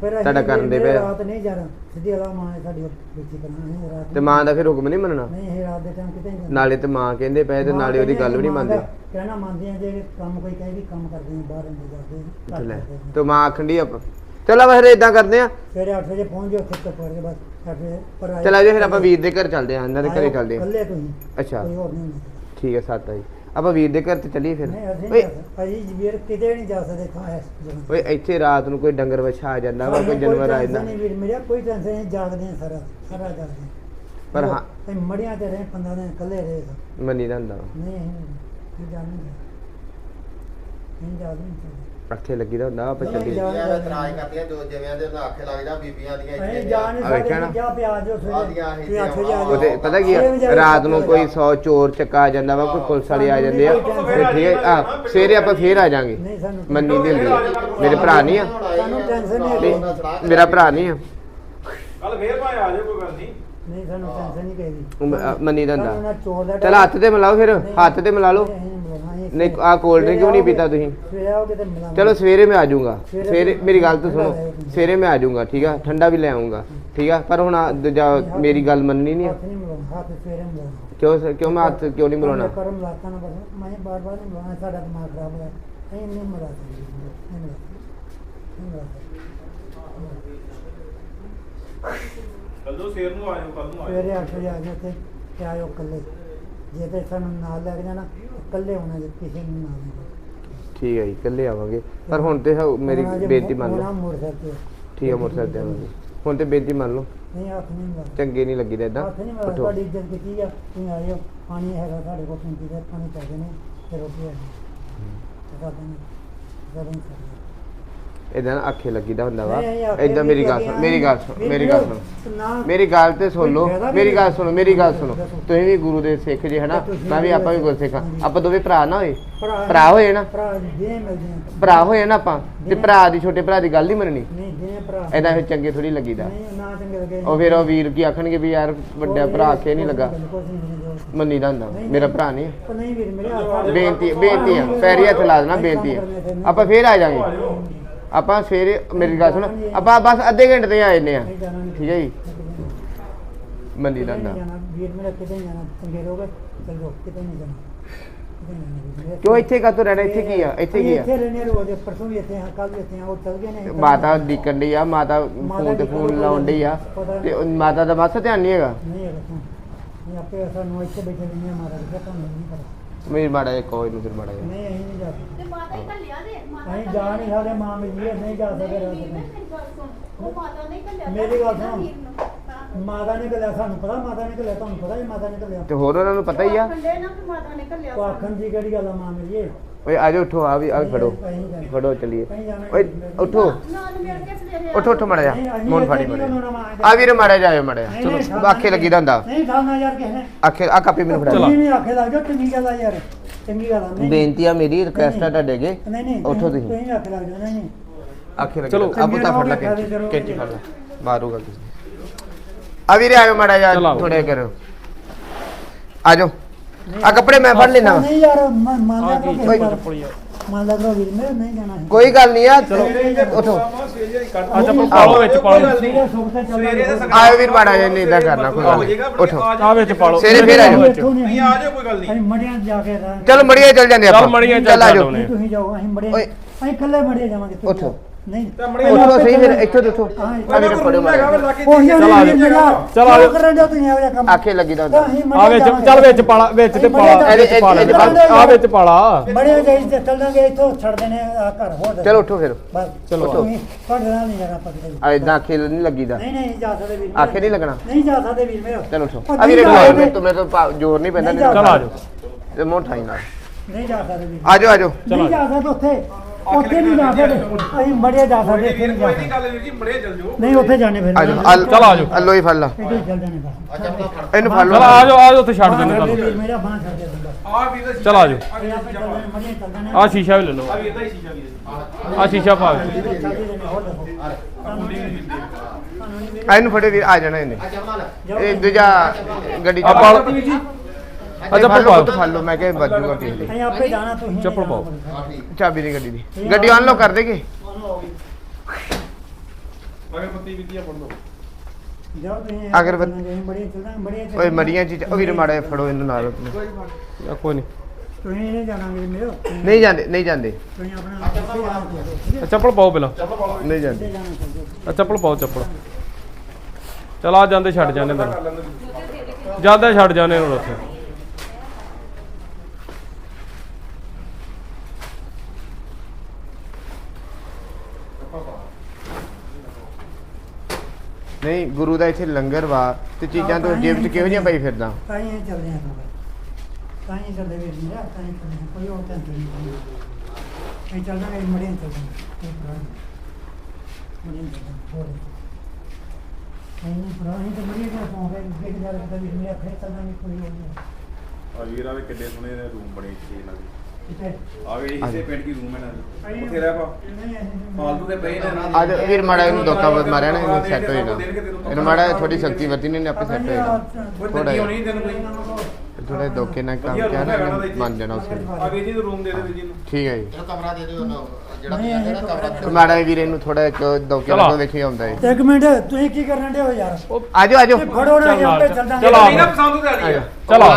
ਫਿਰ ਅਸੀਂ ਤੁਹਾਡਾ ਕਰਨ ਦੇ ਮੇਰੇ ਪਏ ਆ। ਰਾਤ ਨਹੀਂ ਜਾਣਾ ਸਿੱਧੀ ਅਲਾ ਮਾਂ ਨੇ ਸਾਡੀ ਬੇਟੀ ਕਰਨਾ ਨਹੀਂ ਰਾਤ ਤੇ ਨੂੰ- ਮਾਂ ਦਾ ਫਿਰ ਹੁਕਮ ਨਹੀਂ ਮੰਨਣਾ? ਨਹੀਂ ਇਹ ਰਾਤ ਦੇ ਟਾਈਮ ਕਿਤੇ ਨਹੀਂ ਜਾਣਾ ਨਾਲੇ ਤੇ ਮਾਂ ਕਹਿੰਦੇ ਪਏ ਤੇ ਮਾਂ ਨਾਲੇ ਉਹਦੀ ਗੱਲ ਵੀ ਨਹੀਂ ਮਾਂ ਮੰਨਦੇ। ਦਾ ਕਹਿਣਾ ਮੰਨਦੇ ਆ ਜੇ ਕੰਮ ਕੋਈ ਕਹੇ ਵੀ ਕੰਮ ਕਰਦੇ ਆ ਬਾਹਰ ਅੰਦਰ ਜਾਂਦੇ ਆ, ਘਰ ਲੈ ਕਰਦੇ ਆ। ਤੇ ਮਾਂ ਆਖਣ ਡਈ ਆਪਾਂ। ਚਲੋ ਫਿਰ ਇਦਾਂ ਕਰਦੇ ਆ। ਸਵੇਰੇ 8 ਵਜੇ ਪਹੁੰਚ ਜਾਓ ਖੇਤ ਪਰ ਕੇ ਬਸ 8 ਵਜੇ ਪਰ ਆਇਓ। ਚਲ ਆਜੋ ਫਿਰ ਆਪਾਂ ਵੀਰ ਦੇ ਘਰ ਚੱਲਦੇ ਆ ਇਹਨਾਂ ਦੇ ਘਰੇ ਚੱਲਦੇ ਆ। ਇਕੱਲੇ ਤੁਸੀਂ ਅੱਛਾ। ਕੋਈ ਹੋਰ ਨਹੀਂ ਠੀਕ ਹੈ ਸੱਤ ਜੀ। ਆਪਾਂ ਵੀਰ ਦੇ ਘਰ ਤੇ ਚੱਲੀਏ ਫਿਰ। ਨਹੀਂ ਅਸੀਂ ਓਏ। ਨਹੀਂ ਜਾ ਸਕਦੇ। ਅਜੀ ਵੀਰ ਕਿਤੇ ਨਹੀਂ ਜਾ ਸਕਦੇ ਥਾਂ ਇਸ ਜਗ੍ਹਾ ਓਏ ਇੱਥੇ ਰਾਤ ਨੂੰ ਕੋਈ ਡੰਗਰ ਵਛਾ ਆ ਜਾਂਦਾ ਵਾ ਕੋਈ ਜਾਨਵਰ ਆ ਜਾਂਦਾ। ਨਹੀਂ ਵੀਰ ਮੇਰਾ ਕੋਈ ਟੈਨਸ਼ਨ ਨਹੀਂ ਜਾਗਦੇ ਆ ਸਾਰਾ ਸਾਰਾ ਜਾਗਦੇ। ਪਰ ਹਾਂ। ਅਸੀਂ ਮੜੀਆਂ ਤੇ ਰਹੇ 15 ਦਿਨ ਇਕੱਲੇ ਰਹੇ ਸਾਂ। ਮੰਨੀ ਦਾ ਹੁੰਦਾ ਵਾ। ਨਹੀਂ ਅਸੀਂ ਨਹੀਂ ਜਾਣਦੇ ਨਹੀਂ ਜਾਣਦੇ ਨਹੀਂ ਅੱਖੇ ਲੱਗੀ ਦਾ ਹੁੰਦਾ ਆਪਾਂ ਚੱਲੀਏ ਜਾ- ਬੀਬੀਆਂ ਇਤਰਾਜ਼ ਕਰਦੀਆਂ ਜੋ ਜਿਵੇਂ ਦੇ ਨਾਲ ਆਖੇ ਲੱਗਦਾ ਬੀਬੀਆਂ ਦੀਆਂ ਅਸੀਂ ਇੱਥੇ ਜਾ ਨਹੀਂ ਆ ਵੇਖਿਆ ਸਕਦੇ ਨਾ? ਜਾ ਪਿਆਜ ਜੋ ਸਵੇਰੇ ਆਉਂਦੀਆਂ ਸੀ ਵੀ ਅੱਠ ਵਜੇ ਆ ਜਾਓ। ਉਹਦੇ ਪਤਾ ਕੀ ਆ? ਰਾਤ ਨੂੰ ਕੋਈ 100 ਚੋਰ ਚੱਕਾ ਆ ਜਾਂਦਾ ਵਾ ਕੋਈ ਪੁਲਿਸ ਵਾਲੇ ਆ ਜਾਂਦੇ ਆ। ਤੇ ਠੀਕ ਹੈ ਆ ਸਵੇਰੇ ਆਪਾਂ ਫੇਰ ਆ ਜਾਾਂਗੇ। ਨਹੀਂ ਸਾਨੂੰ ਮੰਨੀ ਦੀ ਹੁੰਦੀ। ਆ। ਮੇਰੇ ਭਰਾ ਨਹੀਂ ਆ। ਸਾਨੂੰ ਟੈਨਸ਼ਨ ਨਹੀਂ ਹੈਗੀ। ਨਹੀਂ ਮੇਰਾ ਭਰਾ ਨਹੀਂ ਆ। ਕੱਲ ਫੇਰ ਭਾਵੇਂ ਆ ਜਾਓ ਕੋਈ ਗੱਲ ਨਹੀਂ। ਨਹੀਂ ਸਾਨੂੰ ਟੈਨਸ਼ਨ ਨਹੀਂ ਕਹੀ ਉਹ ਮ- ਆ, ਮੰਨੀ ਦਾ ਹੁੰਦਾ। ਦਾ ਚਲ ਹੱਥ ਤੇ ਮਿਲਾਓ ਫਿਰ। ਹੱਥ ਤੇ ਮਿਲਾ ਲਓ। ਨਹੀਂ ਆ ਕੋਲਡ ਡਰਿੰਕ ਵੀ ਨਹੀਂ ਪੀਤਾ ਤੁਸੀਂ ਸਵੇਰੇ ਆਓਗੇ ਤੇ ਮਿਲਾਂਗੇ ਚਲੋ ਸਵੇਰੇ ਮੈਂ ਆ ਜਾਊਂਗਾ ਸਵੇਰੇ ਸਵੇਰੇ ਮੇਰੀ ਗੱਲ ਤਾਂ ਸੁਣੋ ਠੰਡਾ ਲੈ ਆਇਓ। ਸਵੇਰੇ ਮੈਂ ਆ ਜਾਊਂਗਾ ਠੀਕ ਆ ਠੰਡਾ ਵੀ ਲੈ ਆਉਂਗਾ ਠੀਕ ਆ ਪਰ ਹੁਣ ਆ ਦੂਜਾ ਮੇਰੀ ਗੱਲ ਮੰਨਣੀ ਨਹੀਂ ਆ। ਹੱਥ ਨਹੀਂ ਮਿਲਾਉਣਾ ਹੱਥ ਸਵੇਰੇ ਮਿਲਾਉਣਾ ਕਿਉਂ ਸ- ਕਿਉਂ ਮੈਂ ਹੱਥ ਕਿਉਂ ਨਹੀਂ ਮਿਲਾਉਣਾ ਕਰਮ ਲਾਤਾ ਨਾ ਬਸ ਮੈਂ ਬਾਰ ਬਾਰ ਨਹੀਂ ਮਿਲਾਉਣਾ ਸਾਡਾ ਦਿਮਾਗ ਖਰਾਬ ਹੋਇਆ ਨਹੀਂ ਨਹੀਂ ਮਿਲਾ ਸਕਦੇ ਨਹੀਂ ਮਿਲਾ ਸਕਦੇ। ਨਹੀਂ ਮਿਲਾ ਸਕਦੇ। ਕੱਲ ਨੂੰ ਸਵੇਰ ਨੂੰ ਆ ਜਾਓ ਕੱਲ ਨੂੰ ਆ ਜਾਓ ਸਵੇਰੇ 8 ਵਜੇ ਆ ਜਾਓ ਤੇ ਤੇ ਆਇਓ ਇਕੱਲੇ ਜੇ ਤੇ ਸਾਨੂੰ ਨਾਲ ਲੈ ਕੇ ਜਾਣਾ ਇਕੱਲੇ ਹੋਣਾ ਜੇ ਕਿਸੇ ਨੂੰ ਨਾਲ ਨਹੀਂ ਠੀਕ ਹੈ ਜੀ ਇਕੱਲੇ ਆਵਾਂਗੇ। ਪਰ ਹੁਣ ਤੇ ਹ- ਮੇਰੀ ਹੋਣਾ ਬੇਨਤੀ ਮੰਨ ਹੋਣਾ ਲਓ। ਮੁੜ ਸਕਦੇ ਠੀਕ ਹੈ ਮੋਟਰਸਾਈਕਲ ਤੇ ਆਵਾਂਗੇ। ਹੁਣ ਤੇ ਬੇਨਤੀ ਮੰਨ ਲਓ। ਨਹੀਂ ਹੱਥ ਨਹੀਂ ਮਿਲਾ ਚੰਗੇ ਨਹੀਂ ਲੱਗੀ ਇਦਾਂ ਹੱਥ ਨਹੀਂ ਤੁਹਾਡੀ ਇੱਜ਼ਤ ਕੀਤੀ ਆ? ਤੁਸੀਂ ਆਇਓ ਪਾਣੀ ਹੈਗਾ ਸਾਡੇ ਕੋਲ ਟੈਂਕੀ ਦੇ ਪਾਣੀ ਚਾਹੀਦੇ ਨੇ। ਤੇ ਰੋਟੀ ਹੈ। ਨੇ ਜ਼ਰੂਰ ਕਰੀਏ ਇਦਾਂ ਨਾ ਅੱਖੇ ਲੱਗੀਦਾ ਹੁੰਦਾ ਵਾ। ਨਹੀਂ, ਇਦਾਂ ਮੇਰੀ ਗੱਲ ਸੁਣ ਮੇਰੀ ਗੱਲ ਸੁਣ ਮੇਰੀ ਗੱਲ ਸੁਣ। ਮੇਰੀ ਗੱਲ ਤੇ ਸੁਣ ਲਓ ਮੇਰੀ ਗੱਲ। ਸੁਣੋ ਮੇਰੀ ਗੱਲ ਸੁਣੋ। ਤੁਸੀਂ ਵੀ ਗੁਰੂ ਦੇ ਸਿੱਖ ਜੇ ਹਨਾ? ਮੈਂ ਵੀ ਆਪਾਂ ਵੀ ਗੁਰੂ ਸਿੱਖ ਹਾਂ। ਆਪਾਂ ਦੋਵੇਂ ਭਰਾ ਨਾ ਹੋਏ। ਭਰਾ ਭਰਾ ਹੋਏ ਨਾ? ਭਰਾ ਜੇ ਮਿਲਦੇ ਆ ਭਰਾ ਹੋਏ ਨਾ ਆਪਾਂ ਤੇ ਭਰਾ ਦੀ ਛੋਟੇ ਭਰਾ ਦੀ ਗੱਲ ਨਹੀਂ ਮੰਨਣੀ। ਨਹੀਂ ਜੇ ਭਰਾ। ਫਿਰ ਚੰਗੇ ਥੋੜੀ ਲੱਗੀਦਾ। ਨਹੀਂ ਨਾ ਚੰਗੇ ਲੱਗੇ। ਉਹ ਫਿਰ ਉਹ ਵੀਰ ਕੀ ਆਖਣਗੇ ਵੀ ਯਾਰ ਵੱਡਾ ਭਰਾ ਆਖੇ ਨਹੀਂ ਲੱਗਾ। ਕੁਛ ਨਹੀਂ ਜੋ ਮੰਨੀ ਦਾ ਹੁੰਦਾ। ਮੇਰਾ ਭਰਾ ਨਹੀਂ ਹੈ। ਨਹੀਂ ਵੀਰ ਮੇਰੇ ਹੱਥ ਬੇਨਤੀ ਬੇਨਤੀ ਆ। ਪੈਰੀ ਹੱਥ ਲਾ ਦੇਣਾ ਬੇਨਤੀ ਆ। ਆਪਾਂ ਫੇਰ ਆ ਜਾਾਂਗੇ ਆਪਾਂ ਸਵੇਰੇ ਮੇਰੀ ਗੱਲ ਸੁਣ ਆਪਾਂ ਬਸ ਅੱਧੇ ਘੰਟੇ ਤੇ ਆ ਜੰਨੇ ਆ ਠੀਕ ਹੈ ਜੀ। ਦਾ ਨਹੀਂ ਜਾਣਾ ਵੀਰ ਮੇਰਾ ਕਿਤੇ ਨਹੀਂ ਜਾਣਾ ਚੰਗੇ ਰਹੋਗੇ ਚਲੋ ਕਿਤੇ ਨਹੀਂ ਜਾਣਾ ਕਿਤੇ ਨਹੀਂ ਜਾਣਾ ਵੀਰ ਮੇਰਾ। ਕਿਉਂ ਇੱਥੇ ਕਾਤੋਂ ਰਹਿਣਾ? ਇੱਥੇ ਕੀ ਆ? ਇੱਥੇ ਕੀ ਆ? ਇੱਥੇ ਰਹਿੰਦੇ ਰੋਜ਼ ਪਰਸੋਂ ਵੀ ਇੱਥੇ ਆ ਕੱਲ ਵੀ ਇੱਥੇ ਆ ਉਹ ਚਲ ਗਏ ਨੇ। ਮਾਤਾ ਡਿੱਕਣ ਡਈ ਆ ਮਾਤਾ ਫੋਨ ਤੇ ਫੋਨ ਲਾਉਣ ਡਈ ਆ। ਤੇ ਮਾਤਾ ਦਾ ਮਾਸਾ ਧਿਆਨ ਨਹੀਂ ਹੈਗਾ? ਨਹੀਂ ਹੈਗਾ ਤਾਂ। ਨਹੀਂ ਆਪੇ ਸਾਨੂੰ ਇੱਥੇ ਬੈਠੇ ਨਹੀਂ ਮਾਰਾ ਰਿਹਾ ਤੁਹਾਨੂੰ ਨਹੀਂ ਪਤਾ। ਮੇਰੀ ਮਾੜਾ ਜਿਹਾ ਕੋਈ ਨੂੰ ਫਿਰ ਮਾੜਾ ਜਿਹਾ। ਨਹੀਂ ਅਸੀਂ ਨਹੀਂ ਜਾ ਸਕਦੇ। ਤੇ ਮਾਤਾ ਹੀ ਘੱਲਿਆ ਦੇ ਮਾਤਾ ਅਸੀਂ ਜਾ ਨਹੀਂ ਸਕਦੇ ਮਾਂ ਮਿਲੀ ਨਹੀਂ ਜਾ ਸਕਦੇ ਰਾਤ ਨੇ। ਨੂੰ ਮੇਰੀ ਗੱਲ ਸੁਣ ਉਹ ਮਾਤਾ ਨੇ ਘੱਲਿਆ ਮੇਰੀ ਗੱਲ ਸੁਣੋ। ਹਾਂ। ਮਾਤਾ ਨੇ ਕੱਲਿਆ ਸਾਨੂੰ ਪਤਾ ਮਾਤਾ ਨੇ ਕੱਲਿਆ ਤੁਹਾਨੂੰ ਪਤਾ ਹੀ ਮਾਤਾ ਨੇ ਕੱਲਿਆ। ਤੇ ਹੋਰ ਉਹਨਾਂ ਨੂੰ ਪਤਾ ਹੀ ਆ। ਨਾ ਮਾਤਾ ਨੇ ਘੱਲਿਆ ਉਹ ਆਖਣ ਦੀ ਕਿਹੜੀ ਗੱਲ ਆ ਮਾਂ ਮਿਲੀਏ ਓਏ ਆਜੋ ਉੱਠੋ ਆ ਵੀ ਆ ਵੀ ਨਹੀਂ ਜਾਣਾ। ਫੜੋ ਚਲੀਏ। ਓਏ ਉੱਠੋ। ਉੱਠੋ ਉੱਠੋ ਮਾੜਾ ਨਹੀਂ, ਜਾ ਮੋਨ ਫਾੜੀ ਨਹੀਂ ਮਾੜਾ। ਆ ਵੀਰ ਮਾੜਾ ਜਾਇਓ ਮਾੜਾ। ਨਹੀਂ, ਨਹੀਂ, ਚਲੋ ਆਖੇ ਲੱਗੀ ਦਾ ਹੁੰਦਾ। ਨਹੀਂ ਖਾਣਾ ਯਾਰ ਕਿਸੇ ਨੇ। ਆਖੇ ਆ ਕਾਪੀ ਮੈਨੂੰ ਫੜਾ ਨਹੀਂ ਨਹੀਂ ਆਖੇ ਲੱਗ ਜਾ ਚੰਗੀ ਗੱਲ ਆ ਯਾਰ। ਚੰਗੀ ਗੱਲ ਆ ਨਹੀਂ। ਬੇਨਤੀ ਆ ਮੇਰੀ ਰਿਕੁਐਸਟ ਆ ਤੁਹਾਡੇ ਅੱਗੇ। ਨਹੀਂ ਨਹੀਂ ਉੱਠੋ ਤੁਸੀਂ। ਤੁਸੀਂ ਆਖੇ ਲੱਗ ਜਾ ਨਹੀਂ ਨਹੀਂ। ਆਖੇ ਲੱਗੀ ਚਲੋ। ਆ ਬੁੱਤਾ ਫੜ ਲੈ ਕੈਂਚੀ। ਫੜ ਲੈ। ਮਾਰੂਗਾ ਕਿਸੇ ਆ ਵੀਰੇ ਆਇਓ ਮਾੜਾ ਆਓ। ਥੋੜੇ ਕਰੋ। ਆਜੋ ਆ ਕੱਪੜੇ ਮੈਂ ਫੜ ਲੈਣਾ। ਨਹੀਂ ਯਾਰ ਮੰਨ ਮੰਨ ਆ ਲਿਆ ਕੀ ਕਰੋ ਕਿਸੇ ਗੱਲ। ਚੱਪਲ ਯਾਰ ਮੰਨ ਲਿਆ ਕਰੋ ਵੀਰ ਮੇਰੇ ਨਹੀਂ ਜਾਣਾ ਕੋਈ ਗੱਲ ਨਹੀਂ ਆ ਉਠੋ ਆ ਚੱਪਲ ਪਾ ਲਓ ਵਿੱਚ ਪਾ ਲਓ ਸਵੇਰੇ ਸੁੱਖ ਤੇ ਚੱਲ ਸਵੇਰੇ ਤਾਂ ਸਗੋਂ- ਆਇਓ ਵੀਰ ਮਾੜਾ ਜਿਹਾ ਨਹੀਂ ਇਦਾਂ ਕਰਨਾ ਕੋਈ ਗੱਲ ਨਹੀਂ। ਉਠੋ ਆ ਵਿੱਚ ਪਾ ਲਓ ਸਵੇਰੇ ਫੇਰ ਆ ਜਾਓ। ਨਹੀਂ ਆ ਜਾਓ ਕੋਈ ਗੱਲ ਨਹੀਂ ਅਸੀਂ ਮੜੀਆਂ 'ਚ ਜਾ ਕੇ ਰਹਿ ਚਲ ਮੜੀਏ ਚੱਲ ਜਾਂਦੇ ਆਪਾਂ ਚੱਲ ਮੜੀਆਂ ਚੱਲ। ਤੁਸੀਂ ਜਾਓ ਅਸੀਂ ਮੜੀਆਂ ਓਏ। ਅਸੀਂ ਇਕੱਲੇ ਮੜੀਆਂ ਜਾਵਾਂਗੇ ਤੁਸੀਂ ਉੱਠੋ। ਜਾਓ। ਨਹੀਂ। ਉਠੋ ਸਹੀ ਫਿਰ ਇੱਥੋਂ ਦੇਖੋ। ਫੜੋ। ਉਹ ਚੱਲ ਆ ਜਾਓ। ਮੇਰਾ ਚੱਲ ਆ ਜਾਓ। ਕਰਨ ਦਿਓ ਤੁਸੀਂ ਇਹੋ ਜਿਹਾ ਕੰਮ। ਆਖੇ ਲੱਗੀ ਦਾ ਹੁੰਦਾ ਅਸੀਂ ਆ ਮੜੀਆਂ ਵਿੱਚ ਜਾਵਾਂਗੇ। ਚੱਲ ਵਿੱਚ ਪਾਲਾ ਵਿੱਚ ਤੇ ਪਾਲਾ ਇਹਦੇ- ਵਿੱਚ ਪਾਲਾ ਇਹਦੇ- ਇਹਦੇ ਆ ਵਿੱਚ ਪਾਲਾ। ਮੜੀਆਂ ਜਾਈ ਤੇ ਚੱਲ ਜਾਾਂਗੇ ਇੱਥੋਂ ਛੱਡ ਦੇਣੇ ਆ ਘਰ ਹੋਰ ਚਲੋ ਉਠੋ ਫਿਰ। ਚਲੋ। ਤੁਸੀਂ ਤੁਹਾਡੇ ਨਾਲ ਨਹੀਂ ਜਾਣਾ ਆਪਾਂ ਕਿਤੇ। ਵੀ। ਆ ਇਦਾਂ ਆਖੇ ਨਹੀਂ ਲੱਗੀਦਾ। ਨਹੀਂ ਨਹੀਂ ਜਾ ਸਕਦੇ ਵੀਰ ਮੇਰੇ। ਆਖੇ ਨਹੀਂ ਲੱਗਣਾ। ਨਹੀਂ ਜਾ ਸਕਦੇ ਵੀਰ ਮੇਰਾ। ਚਲੋ ਉਠੋ। ਆ ਵੀਰੇ। ਤੁਮੇ ਤੋਂ ਜ਼ੋਰ ਨਹੀਂ ਪੈਂਦਾ ਚਲ ਆ ਜਾਓ ਤੇ ਮੋਂ ਠਾਈ ਨਾਲ। ਨਹੀਂ ਜਾ ਸਕਦੇ ਵੀਰ। ਆਜੋ ਆਜੋ ਨਹੀਂ ਜਾ ਸਕਦੇ ਉੱਥੇ। ਉੱਥੇ ਨਹੀਂ ਜਾ ਸਕਦੇ। ਅਸੀਂ ਮੜੀਆਂ ਜਾ ਸਕਦੇ ਇੱਥੇ ਨਹੀਂ ਜਾ ਕੋਈ ਸਕਦੇ। ਨਹੀਂ ਗੱਲ ਵੀਰ ਜੀ ਮੜੇ ਚੱਲ ਜਾਓ। ਨਹੀਂ ਉੱਥੇ ਜਾਣੇ ਫਿਰ। ਆਜੋ ਚੱਲ ਆਜੋ। ਅੱਲੋ ਹੀ ਫੜ ਲਾ। ਇੱਥੇ ਹੀ ਚੱਲ ਜਾਣੇ ਬਸ। ਇਹਨੂੰ ਫੜ ਚਲ ਲਓ। ਆ ਜਾਓ ਆ ਜਾਓ ਉੱਥੇ ਛੱਡ ਦਿੰਦੇ ਵੀਰ ਤੁਹਾਨੂੰ। ਮੇਰਾ ਬਾਂਹ ਛੱਡ ਦੇ ਦਿੰਦਾ ਆ ਵੀਰ ਦਾ ਚਲ ਆ ਜਾਓ ਇਹ ਆਪੇ ਚੱਲ ਜਾਣੇ ਮੜੀਆਂ ਚੱਲ ਜਾਣੇ। ਆ ਸ਼ੀਸ਼ਾ ਵੀ ਲੈ ਲਓ। ਆ ਵੀਰ ਦਾ ਹੀ ਸ਼ੀਸ਼ਾ ਵੀਰ ਆ ਸ਼ੀਸ਼ਾ ਪਾ ਚੱਲ ਜਾਣੇ ਹੋਰ ਨਹੀਂ ਆ। ਇਹਨੂੰ ਫੜੇ ਵੀਰ ਆ ਜਾਣਾ ਇਹਨੇ। ਇਹ ਦੂਜਾ ਗੱਡੀ ਆ। ਪਾ ਲਓ ਆ ਚੱਪਲ ਪਾਓ ਫੜ ਲਓ ਮੈਂ ਕਿਹਾ ਵੱਜੂਗਾ ਕਿਸੇ ਦੀ। ਅਸੀਂ ਆਪੇ ਜਾਣਾ ਤੁਸੀਂ ਚੱਪਲ ਪਾਓ। ਚਾਬੀ ਦੀ ਗੱਡੀ ਦੀ। ਗੱਡੀ ਆਨ ਲੋ ਕਰ ਦੇਗੇ? ਮਗਰ ਪੱਤੀ ਵਿਧੀਆ ਪੜ ਲਓ। ਜਾਓ ਤੁਸੀਂ ਬੜੀਆਂ ਬੜੀਆਂ ਮੜੀਆਂ ਚੀਜ਼। ਉਹ ਵੀਰ ਮਾੜਾ ਜਿਹਾ ਫੜੋ ਇਹਨੂੰ ਨਾਲ ਆਪਣੇ। ਆ ਕੋਈ ਨਹੀਂ ਤੁਸੀਂ ਨਹੀਂ ਜਾਣਾ ਵੀਰ ਮੇਰੋ ਨਹੀਂ ਜਾਂਦੇ ਨਹੀਂ ਜਾਂਦੇ। ਤੁਸੀਂ ਆਪਣਾ ਆਪੇ ਜਾਣਾ ਠੀਕ ਆ ਚੱਪਲ ਪਾਓ ਪਹਿਲਾਂ। ਨਹੀਂ ਜਾਂਦੇ। ਜਾਣਾ ਆ ਚੱਪਲ ਪਾਓ ਚੱਪਲ। ਚਲ ਆ ਜਾਂਦੇ ਛੱਡ ਜਾਂਦੇ ਤੈਨੂੰ ਜਾਂਦੇ ਛੱਡ ਜਾਂਦੇ ਹੁਣ ਉੱਥੇ। ਨਹੀਂ ਗੁਰੂ ਦਾ ਇੱਥੇ ਲੰਗਰ ਵਾ ਤੇ ਚੀਜ਼ਾਂ ਤੋਂ ਜੇਬ 'ਚ ਕਿਹੋ ਜਿਹੀਆਂ ਪਈ ਫਿਰਦਾ? ਤਾਂ ਹੀ ਅਸੀਂ ਚੱਲਦੇ ਹਾਂ ਤਾਂ ਹੀ ਚੱਲਦੇ ਵੀਰ ਤਾਂ ਹੀ ਚੱਲਦੇ ਹਾਂ। ਕੋਈ ਹੋਰ ਟੈਨਸ਼ਨ ਨਹੀਂ ਇਹ ਚੱਲ ਜਾਣਾ ਮੜੀਆਂ ਚੱਲ ਜਾਣਾ ਇਹ ਪੁਰਾਣੀ ਮੜੀਆਂ ਚੱਲ ਜਾਣਾ ਹੋਰ ਨਹੀਂ ਪੁਰਾਣੀ ਤਾਂ ਮੜੀਆਂ ਦਾ ਸੌਂ ਗਿਆ ਦੇਖ ਜਾ ਰਿਹਾ ਮੇਰਾ ਜਾਣੀ ਕੋਈ ਹੋਰ ਨਹੀਂ। ਆ ਵੀਰਾਂ ਦੇ ਕਿੱਡੇ ਸੋਹਣੇ ਨੇ ਰੂਮ ਬਣੇ ਇੱਥੇ ਇਹਨਾਂ ਦੇ। ਠੀਕ ਹੈ ਆ ਗਏ ਇਸੇ ਪਿੰਡ ਕੀ ਰੂਮ ਇਹਨਾਂ ਦੇ। ਉੱਥੇ ਰਹਿ ਪਾ। ਨਹੀਂ ਅਸੀਂ ਫਾਲਤੂ ਦੇ ਪਏ ਨੇ ਅੱਜ ਵੀਰ ਮਾੜਾ ਇਹਨੂੰ ਧੋਖਾ ਬਹੁਤ ਮਾਰਿਆ ਨਾ ਇਹਨੂੰ ਸੈੱਟ ਹੋ ਜਾਣਾ। ਇਹਨੂੰ ਮਾੜਾ ਥੋੜੀ ਸ਼ਕਤੀ ਵਰਤੀ ਨੇ ਆਪੇ ਸੈੱਟ ਹੋ ਜਾਣਾ। ਥੋੜਾ ਤੈਨੂੰ ਕੋਈ। ਥੋੜੇ ਧੋਖੇ ਨਾਲ ਕੰਮ ਕਿਹਾ ਨਾ ਇਹਨੇ ਮੰਨ ਜਾਣਾ ਉਸੇ ਆ ਵੀਰ ਜੀ ਨੂੰ ਰੂਮ ਦੇ ਦੇ ਵੀਰ ਜੀ ਨੂੰ। ਠੀਕ ਹੈ ਜੀ। ਇਹ ਕਮਰਾ ਦੇ ਦਿਓ ਉਹਨੂੰ, ਜਿਹੜਾ ਨਹੀਂ, ਨਾ ਕਮਰਾ ਤੇ ਮਾੜਾ ਜਿਹਾ ਵੀਰ ਇਹਨੂੰ ਥੋੜਾ ਇੱਕ ਧੋਖੇ ਚਲੋ। ਨਾਲ ਦੇਖੀ ਆਉਂਦਾ ਹੈ ਇੱਕ ਮਿੰਟ ਤੁਸੀਂ ਕੀ ਕਰਨ ਦੇ ਹੋ ਯਾਰ? ਆਜੋ ਆਜੋ। ਫੜੋ ਨਾ ਚੱਲ ਆਪੇ ਚੱਲ ਚੱਲ ਜਾਾਂਗੇ ਚੱਲ ਆ ਨਹੀਂ ਨਾ ਪਸੰਦ ਆ ਚਲ ਆ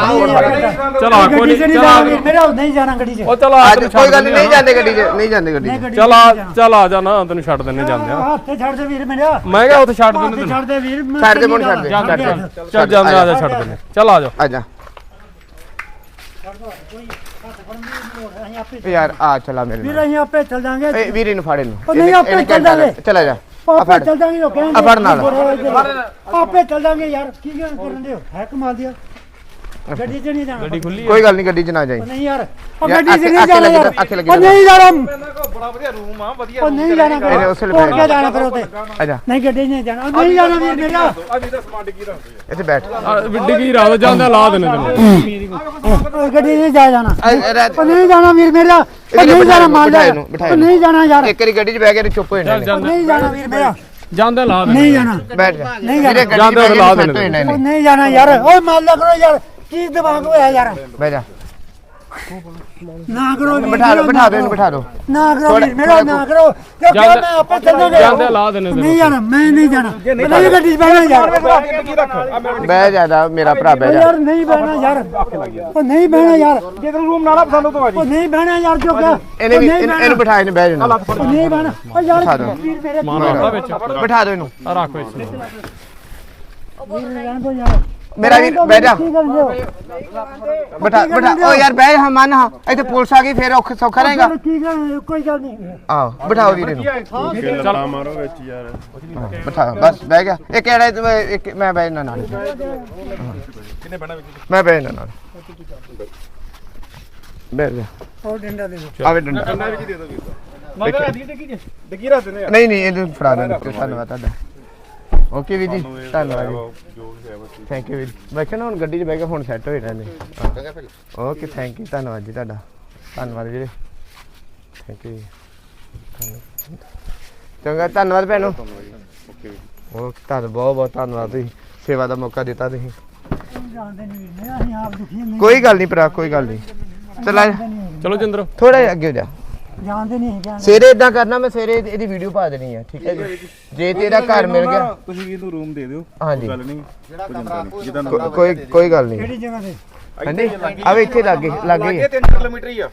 ਚਲ ਆ ਕੋਈ ਗੱਡੀ 'ਚ ਨਹੀਂ ਨਹੀਂ ਚਲ ਆ ਜਾਣਾ ਮੇਰਾ ਨਹੀਂ ਜਾਣਾ ਗੱਡੀ 'ਚ। ਉਹ ਚਲ ਤੈਨੂੰ ਕੋਈ ਗੱਲ ਦਿੰਦੇ ਨਹੀਂ ਆ। ਜਾਂਦੇ ਗੱਡੀ 'ਚ ਨਹੀਂ ਜਾਂਦੇ ਗੱਡੀ ਨਹੀਂ 'ਚ। ਚੱਲ ਆ ਨਹੀਂ ਜਾਣਾ। ਚੱਲ ਆ ਜਾ ਨਾ ਤੈਨੂੰ ਛੱਡ ਦਿੰਨੇ ਜਾਂਦੇ ਆ। ਆਹ, ਹੱਥ ਛੱਡ ਦੇ ਵੀਰ ਮੇਰਾ। ਮੈਂ ਕਿਹਾ ਉੱਥੇ ਛੱਡ ਹੱਥ ਦਿੰਦੇ ਛੱਡ ਤੈਨੂੰ ਦੇ ਵੀਰ ਮੈਂ ਛੱਡ ਦੇ ਮੈਨੂੰ ਛੱਡ ਦੇ। ਛੱਡ ਆ। ਦੇ ਚੱਲ ਜਾਂਦੇ ਆ ਜਾ ਛੱਡ ਦਿੰਨੇ ਚੱਲ ਆ ਜਾ। ਆਜਾ ਅਸੀਂ ਆਪੇ ਯਾਰ ਆ ਚਲਾ ਮੇਰੇ ਵੀਰ ਨਾਲ। ਅਸੀਂ ਆਪੇ ਚੱਲ ਜਾਾਂਗੇ ਏ ਵੀਰ ਇਹਨੂੰ ਫੜ ਇਹਨੂੰ। ਉਹ ਨਹੀਂ, ਇਹਨੇ- ਆਪੇ ਇਹਨੇ ਚੱਲ ਘੰਟਾ ਜਾਵੇ। ਚਲਾ ਜਾ। ਆ ਆਪੇ ਫੜ। ਚੱਲ ਜਾਾਂਗੇ ਕਹਿੰਦੇ ਆ ਫੜ ਨਾਲ। ਆਪੇ ਚੱਲ ਜਾਾਂਗੇ ਯਾਰ ਕੀ ਗੱਲ ਕਰਨ ਦੇ ਹੋ ਹੈ ਕਮਾਲ ਦਿਆ ਗੱਡੀ 'ਚ ਨਹੀਂ ਜਾਣਾ। ਗੱਡੀ ਖੁੱਲੀ ਕੋਈ ਗੱਲ ਨਹੀਂ ਗੱਡੀ 'ਚ ਨਾ ਜਾਈ। ਨਹੀਂ ਯਾਰ ਉਹ ਗੱਡੀ 'ਚ ਨਹੀਂ ਜਾਣਾ ਯਾਰ ਤਾਂ- ਅੱਖੇ ਲੱਗੀ ਉਹ ਨਹੀਂ ਜਾਣਾ। ਬੜਾ ਵਧੀਆ ਰੂਮ ਆ ਵਧੀਆ ਉਹ ਨਹੀਂ ਜਾਣਾ ਇਹਨੇ ਉਸੇ ਕਿਆ ਜਾਣਾ ਫਿਰ ਉੱਥੇ? ਆਜਾ ਨਹੀਂ ਗੱਡੀ 'ਚ ਨਹੀਂ ਜਾਣਾ। ਉਹ ਨਹੀਂ ਜਾਣਾ ਵੀਰ ਮੇਰਾ। ਆ ਵੀਰ ਦਾ ਸਮਾਨ ਡਿੱਗੀ ਰੱਖ ਦੇ ਇੱਥੇ ਬੈਠ ਡਿੱਗੀ ਰਾਤ ਜਾਂਦੇ ਲਾ ਦਿੰਨੇ ਤੈਨੂੰ ਉਹ ਗੱਡੀ 'ਚ ਨਹੀਂ ਜਾ ਜਾਣਾ। ਰਹਿ- ਉਹ ਨਹੀਂ ਜਾਣਾ ਵੀਰ ਮੇਰਾ। ਉਹ ਇਹਨੇ ਨਹੀਂ ਜਾਣਾ ਇਹਨੂੰ, ਮਾਲ ਬਿਠਾ ਜਾ ਇਹਨੂੰ, ਬਿਠਾ ਉਹ ਨਹੀਂ ਜਾਣਾ ਯਾਰ। ਇੱਕ ਵਾਰੀ ਗੱਡੀ 'ਚ ਬਹਿ ਕੇ ਚੁੱਪ ਹੋ ਜਾਣਾ ਇਹਨੇ। ਨਹੀਂ ਜਾਣਾ ਵੀਰ ਮੇਰਾ। ਜਾਂਦੇ ਲਾ ਦਿੰਨੇ ਨਹੀਂ ਜਾਣਾ। ਬੈਠ ਜਾ। ਨਹੀਂ ਜਾਣਾ। ਜਾਂਦੇ ਕੇ ਲਾ ਦੇਣੇ। ਇਹਨੇ। ਨਹੀਂ ਜਾਣਾ ਯਾਰ। ਓਏ ਮੰਨ ਕਰੋ ਯਾਰ। ਕੀ ਦਿਮਾਗ ਹੋਇਆ ਯਾਰ। ਬਹਿ ਜਾ। ਨਾ ਕਰੋ ਵੀਰ ਬਿਠਾ ਲਓ ਮੇਰਾ, ਬਿਠਾ ਨਾ ਦਿਓ ਇਹਨੂੰ। ਬਿਠਾ ਦਿਓ। ਨਾ ਕਰੋ ਵੀਰ ਮੇਰਾ ਨਾ ਕਰੋ। ਕਿਉਂ ਜਾਂਦੇ- ਮੈਂ ਆਪੇ ਚੱਲਾਂਗੇ ਜਾਂਦੇ ਲਾ ਦੇਣੇ ਨਹੀਂ ਜਾਣਾ ਮੈਂ ਨਹੀਂ ਜਾਣਾ। ਨਹੀਂ ਗੱਡੀ 'ਚ ਬਹਿਣਾ ਯਾਰ। ਮੇਰੇ ਬਹਿ ਜਾ ਮੇਰਾ ਭਰਾ ਬਹਿ ਜਾ। ਯਾਰ ਨਹੀਂ ਬਹਿਣਾ ਯਾਰ। ਉਹ ਨਹੀਂ ਬਹਿਣਾ ਯਾਰ। ਜੇ ਤੈਨੂੰ ਰੂਮ ਨਾਲਾ ਪਸੰਦ ਤਾਂ ਆ ਉਹ ਨਹੀਂ ਬਹਿਣਾ ਯਾਰ ਜੋ ਕਿਹਾ। ਇਹਨੇ ਵੀ ਇਹਨੂੰ ਇਹਨੂੰ ਬਿਠਾ ਇਹਨੂੰ ਬਹਿ ਜਾਣਾ ਉਹ ਨਹੀਂ ਬਹਿਣਾ। ਉਹ ਯਾਰ ਬਿਠਾ ਦਿਓ। ਵੀਰ ਮੇਰੇ ਮਾਨ ਆਉਂਦਾ ਵਿੱਚ ਬਿਠਾ ਦਿਓ ਇਹਨੂੰ। ਆ ਰੱਖ ਵਿੱਚ। ਵੀਰ ਰਹਿਣ ਦੋ ਯਾਰ। ਮੇਰਾ ਵੀਰ ਬਹਿ ਜਾ। ਹੋ ਬਿਠਾ ਓ ਯਾਰ ਬਹਿ ਹਾਂ ਮੰਨ ਹਾਂ। ਇੱਥੇ ਪੁਲਿਸ ਆ ਗਈ ਫੇਰ ਔਖ ਸੌਖਾ ਰਹੇਗਾ। ਚਲੋ ਕੀ ਗੱਲ ਕੋਈ ਗੱਲ ਨਹੀਂ। ਆਹੋ ਬਿਠਾਓ ਵੀਰੇ ਨੂੰ ਚੱਲ। ਮਾਰੋ ਵਿੱਚ ਯਾਰ। ਬਿਠਾ ਬਸ ਬਹਿ ਗਿਆ। ਇਹ ਕਿਹੜਾ ਇੱਕ ਮੈਂ ਬਹਿ ਜਾਣਾ ਨਾਲ। ਕਿੰਨੇ ਬਣਾ ਵਿੱਚ? ਮੈਂ ਬਹਿ ਜਾਣਾ ਨਾਲ। ਬਹਿ ਜਾ। ਉਹ ਡੰਡਾ ਦੇ ਦਿਓ। ਆਵੇ ਡੰਡਾ। ਕੰਨਾ ਵਿੱਚ ਦੇ ਦੋ ਵੀਰ। ਦਾ ਮਗਰ ਆਦੀ ਡਿੱਗੀ ਡਿੱਗੀ ਰੱਖ ਦਿੰਦੇ ਨਹੀਂ ਨਹੀਂ ਇਹਨੂੰ ਫੜਾ ਦੇਣਾ ਧੰਨਵਾਦ ਤੁਹਾਡਾ ਓਕੇ ਵੀਰ ਜੀ ਧੰਨਵਾਦ ਜੀ। ਥੈਂਕ ਯੂ ਵੀਰ ਮੈਂ ਕਿਹਾ ਨਾ ਹੁਣ ਗੱਡੀ 'ਚ ਬਹਿ ਕੇ ਹੁਣ ਸੈੱਟ ਹੋ ਜਾਣਾ ਨੇ ਚੰਗਾ ਭਾਜੀ ਓਕੇ ਥੈਂਕ ਯੂ ਧੰਨਵਾਦ ਜੀ ਤੁਹਾਡਾ। ਧੰਨਵਾਦ ਵੀਰੇ। ਥੈਂਕ ਯੂ ਚੰਗਾ ਧੰਨਵਾਦ ਭੈਣੋ। ਓਕੇ ਓਕੇ ਤੁਹਾਡਾ ਬਹੁਤ ਬਹੁਤ ਧੰਨਵਾਦ ਤੁਸੀਂ ਸੇਵਾ ਦਾ ਮੌਕਾ ਦਿੱਤਾ ਤੁਸੀਂ। ਜਾਣਦੇ ਨਹੀਂ ਵੀਰ ਮੇਰਾ ਅਸੀਂ ਆਪ ਦੁਖੀ ਹਾਂ, ਨਹੀਂ ਕੋਈ ਗੱਲ ਨਹੀਂ ਭਰਾ ਕੋਈ ਗੱਲ ਨਹੀਂ। ਚਲਾ ਚਲੋ ਜਿੰਦਰ। ਥੋੜਾ ਜਿਹਾ ਅੱਗੇ ਹੋ ਜਾ। ਜਾਣਦੇ ਨਹੀਂ ਜਾਣਦੇ ਸਵੇਰੇ ਇਦਾਂ ਕਰਨਾ ਮੈਂ ਸਵੇਰੇ ਇਹਦੀ ਵੀਡੀਓ ਪਾ ਦੇਣੀ ਹੈ ਠੀਕ ਹੈ ਜੀ। ਜੇ ਤੇਰਾ ਘਰ ਮਿਲ ਗਿਆ। ਤੁਸੀਂ ਵੀਰ ਨੂੰ ਰੂਮ ਦੇ ਦਿਓ ਹਾਂਜੀ। ਗੱਲ ਨਹੀਂ ਜਿਹੜਾ ਕਮਰਾ ਆਪੋ ਜਿੱਦਾਂ ਕੋ- ਕੋਈ ਕੋਈ ਗੱਲ ਨਹੀਂ। ਕਿਹੜੀ ਜਗ੍ਹਾ ਤੇ? ਹਾਂਜੀ ਆਵੇ ਇੱਥੇ ਲੱਗੇ ਲੱਗੇ ਹੀ ਆ। 3 ਕਿਲੋਮੀਟਰ ਹੀ ਆ।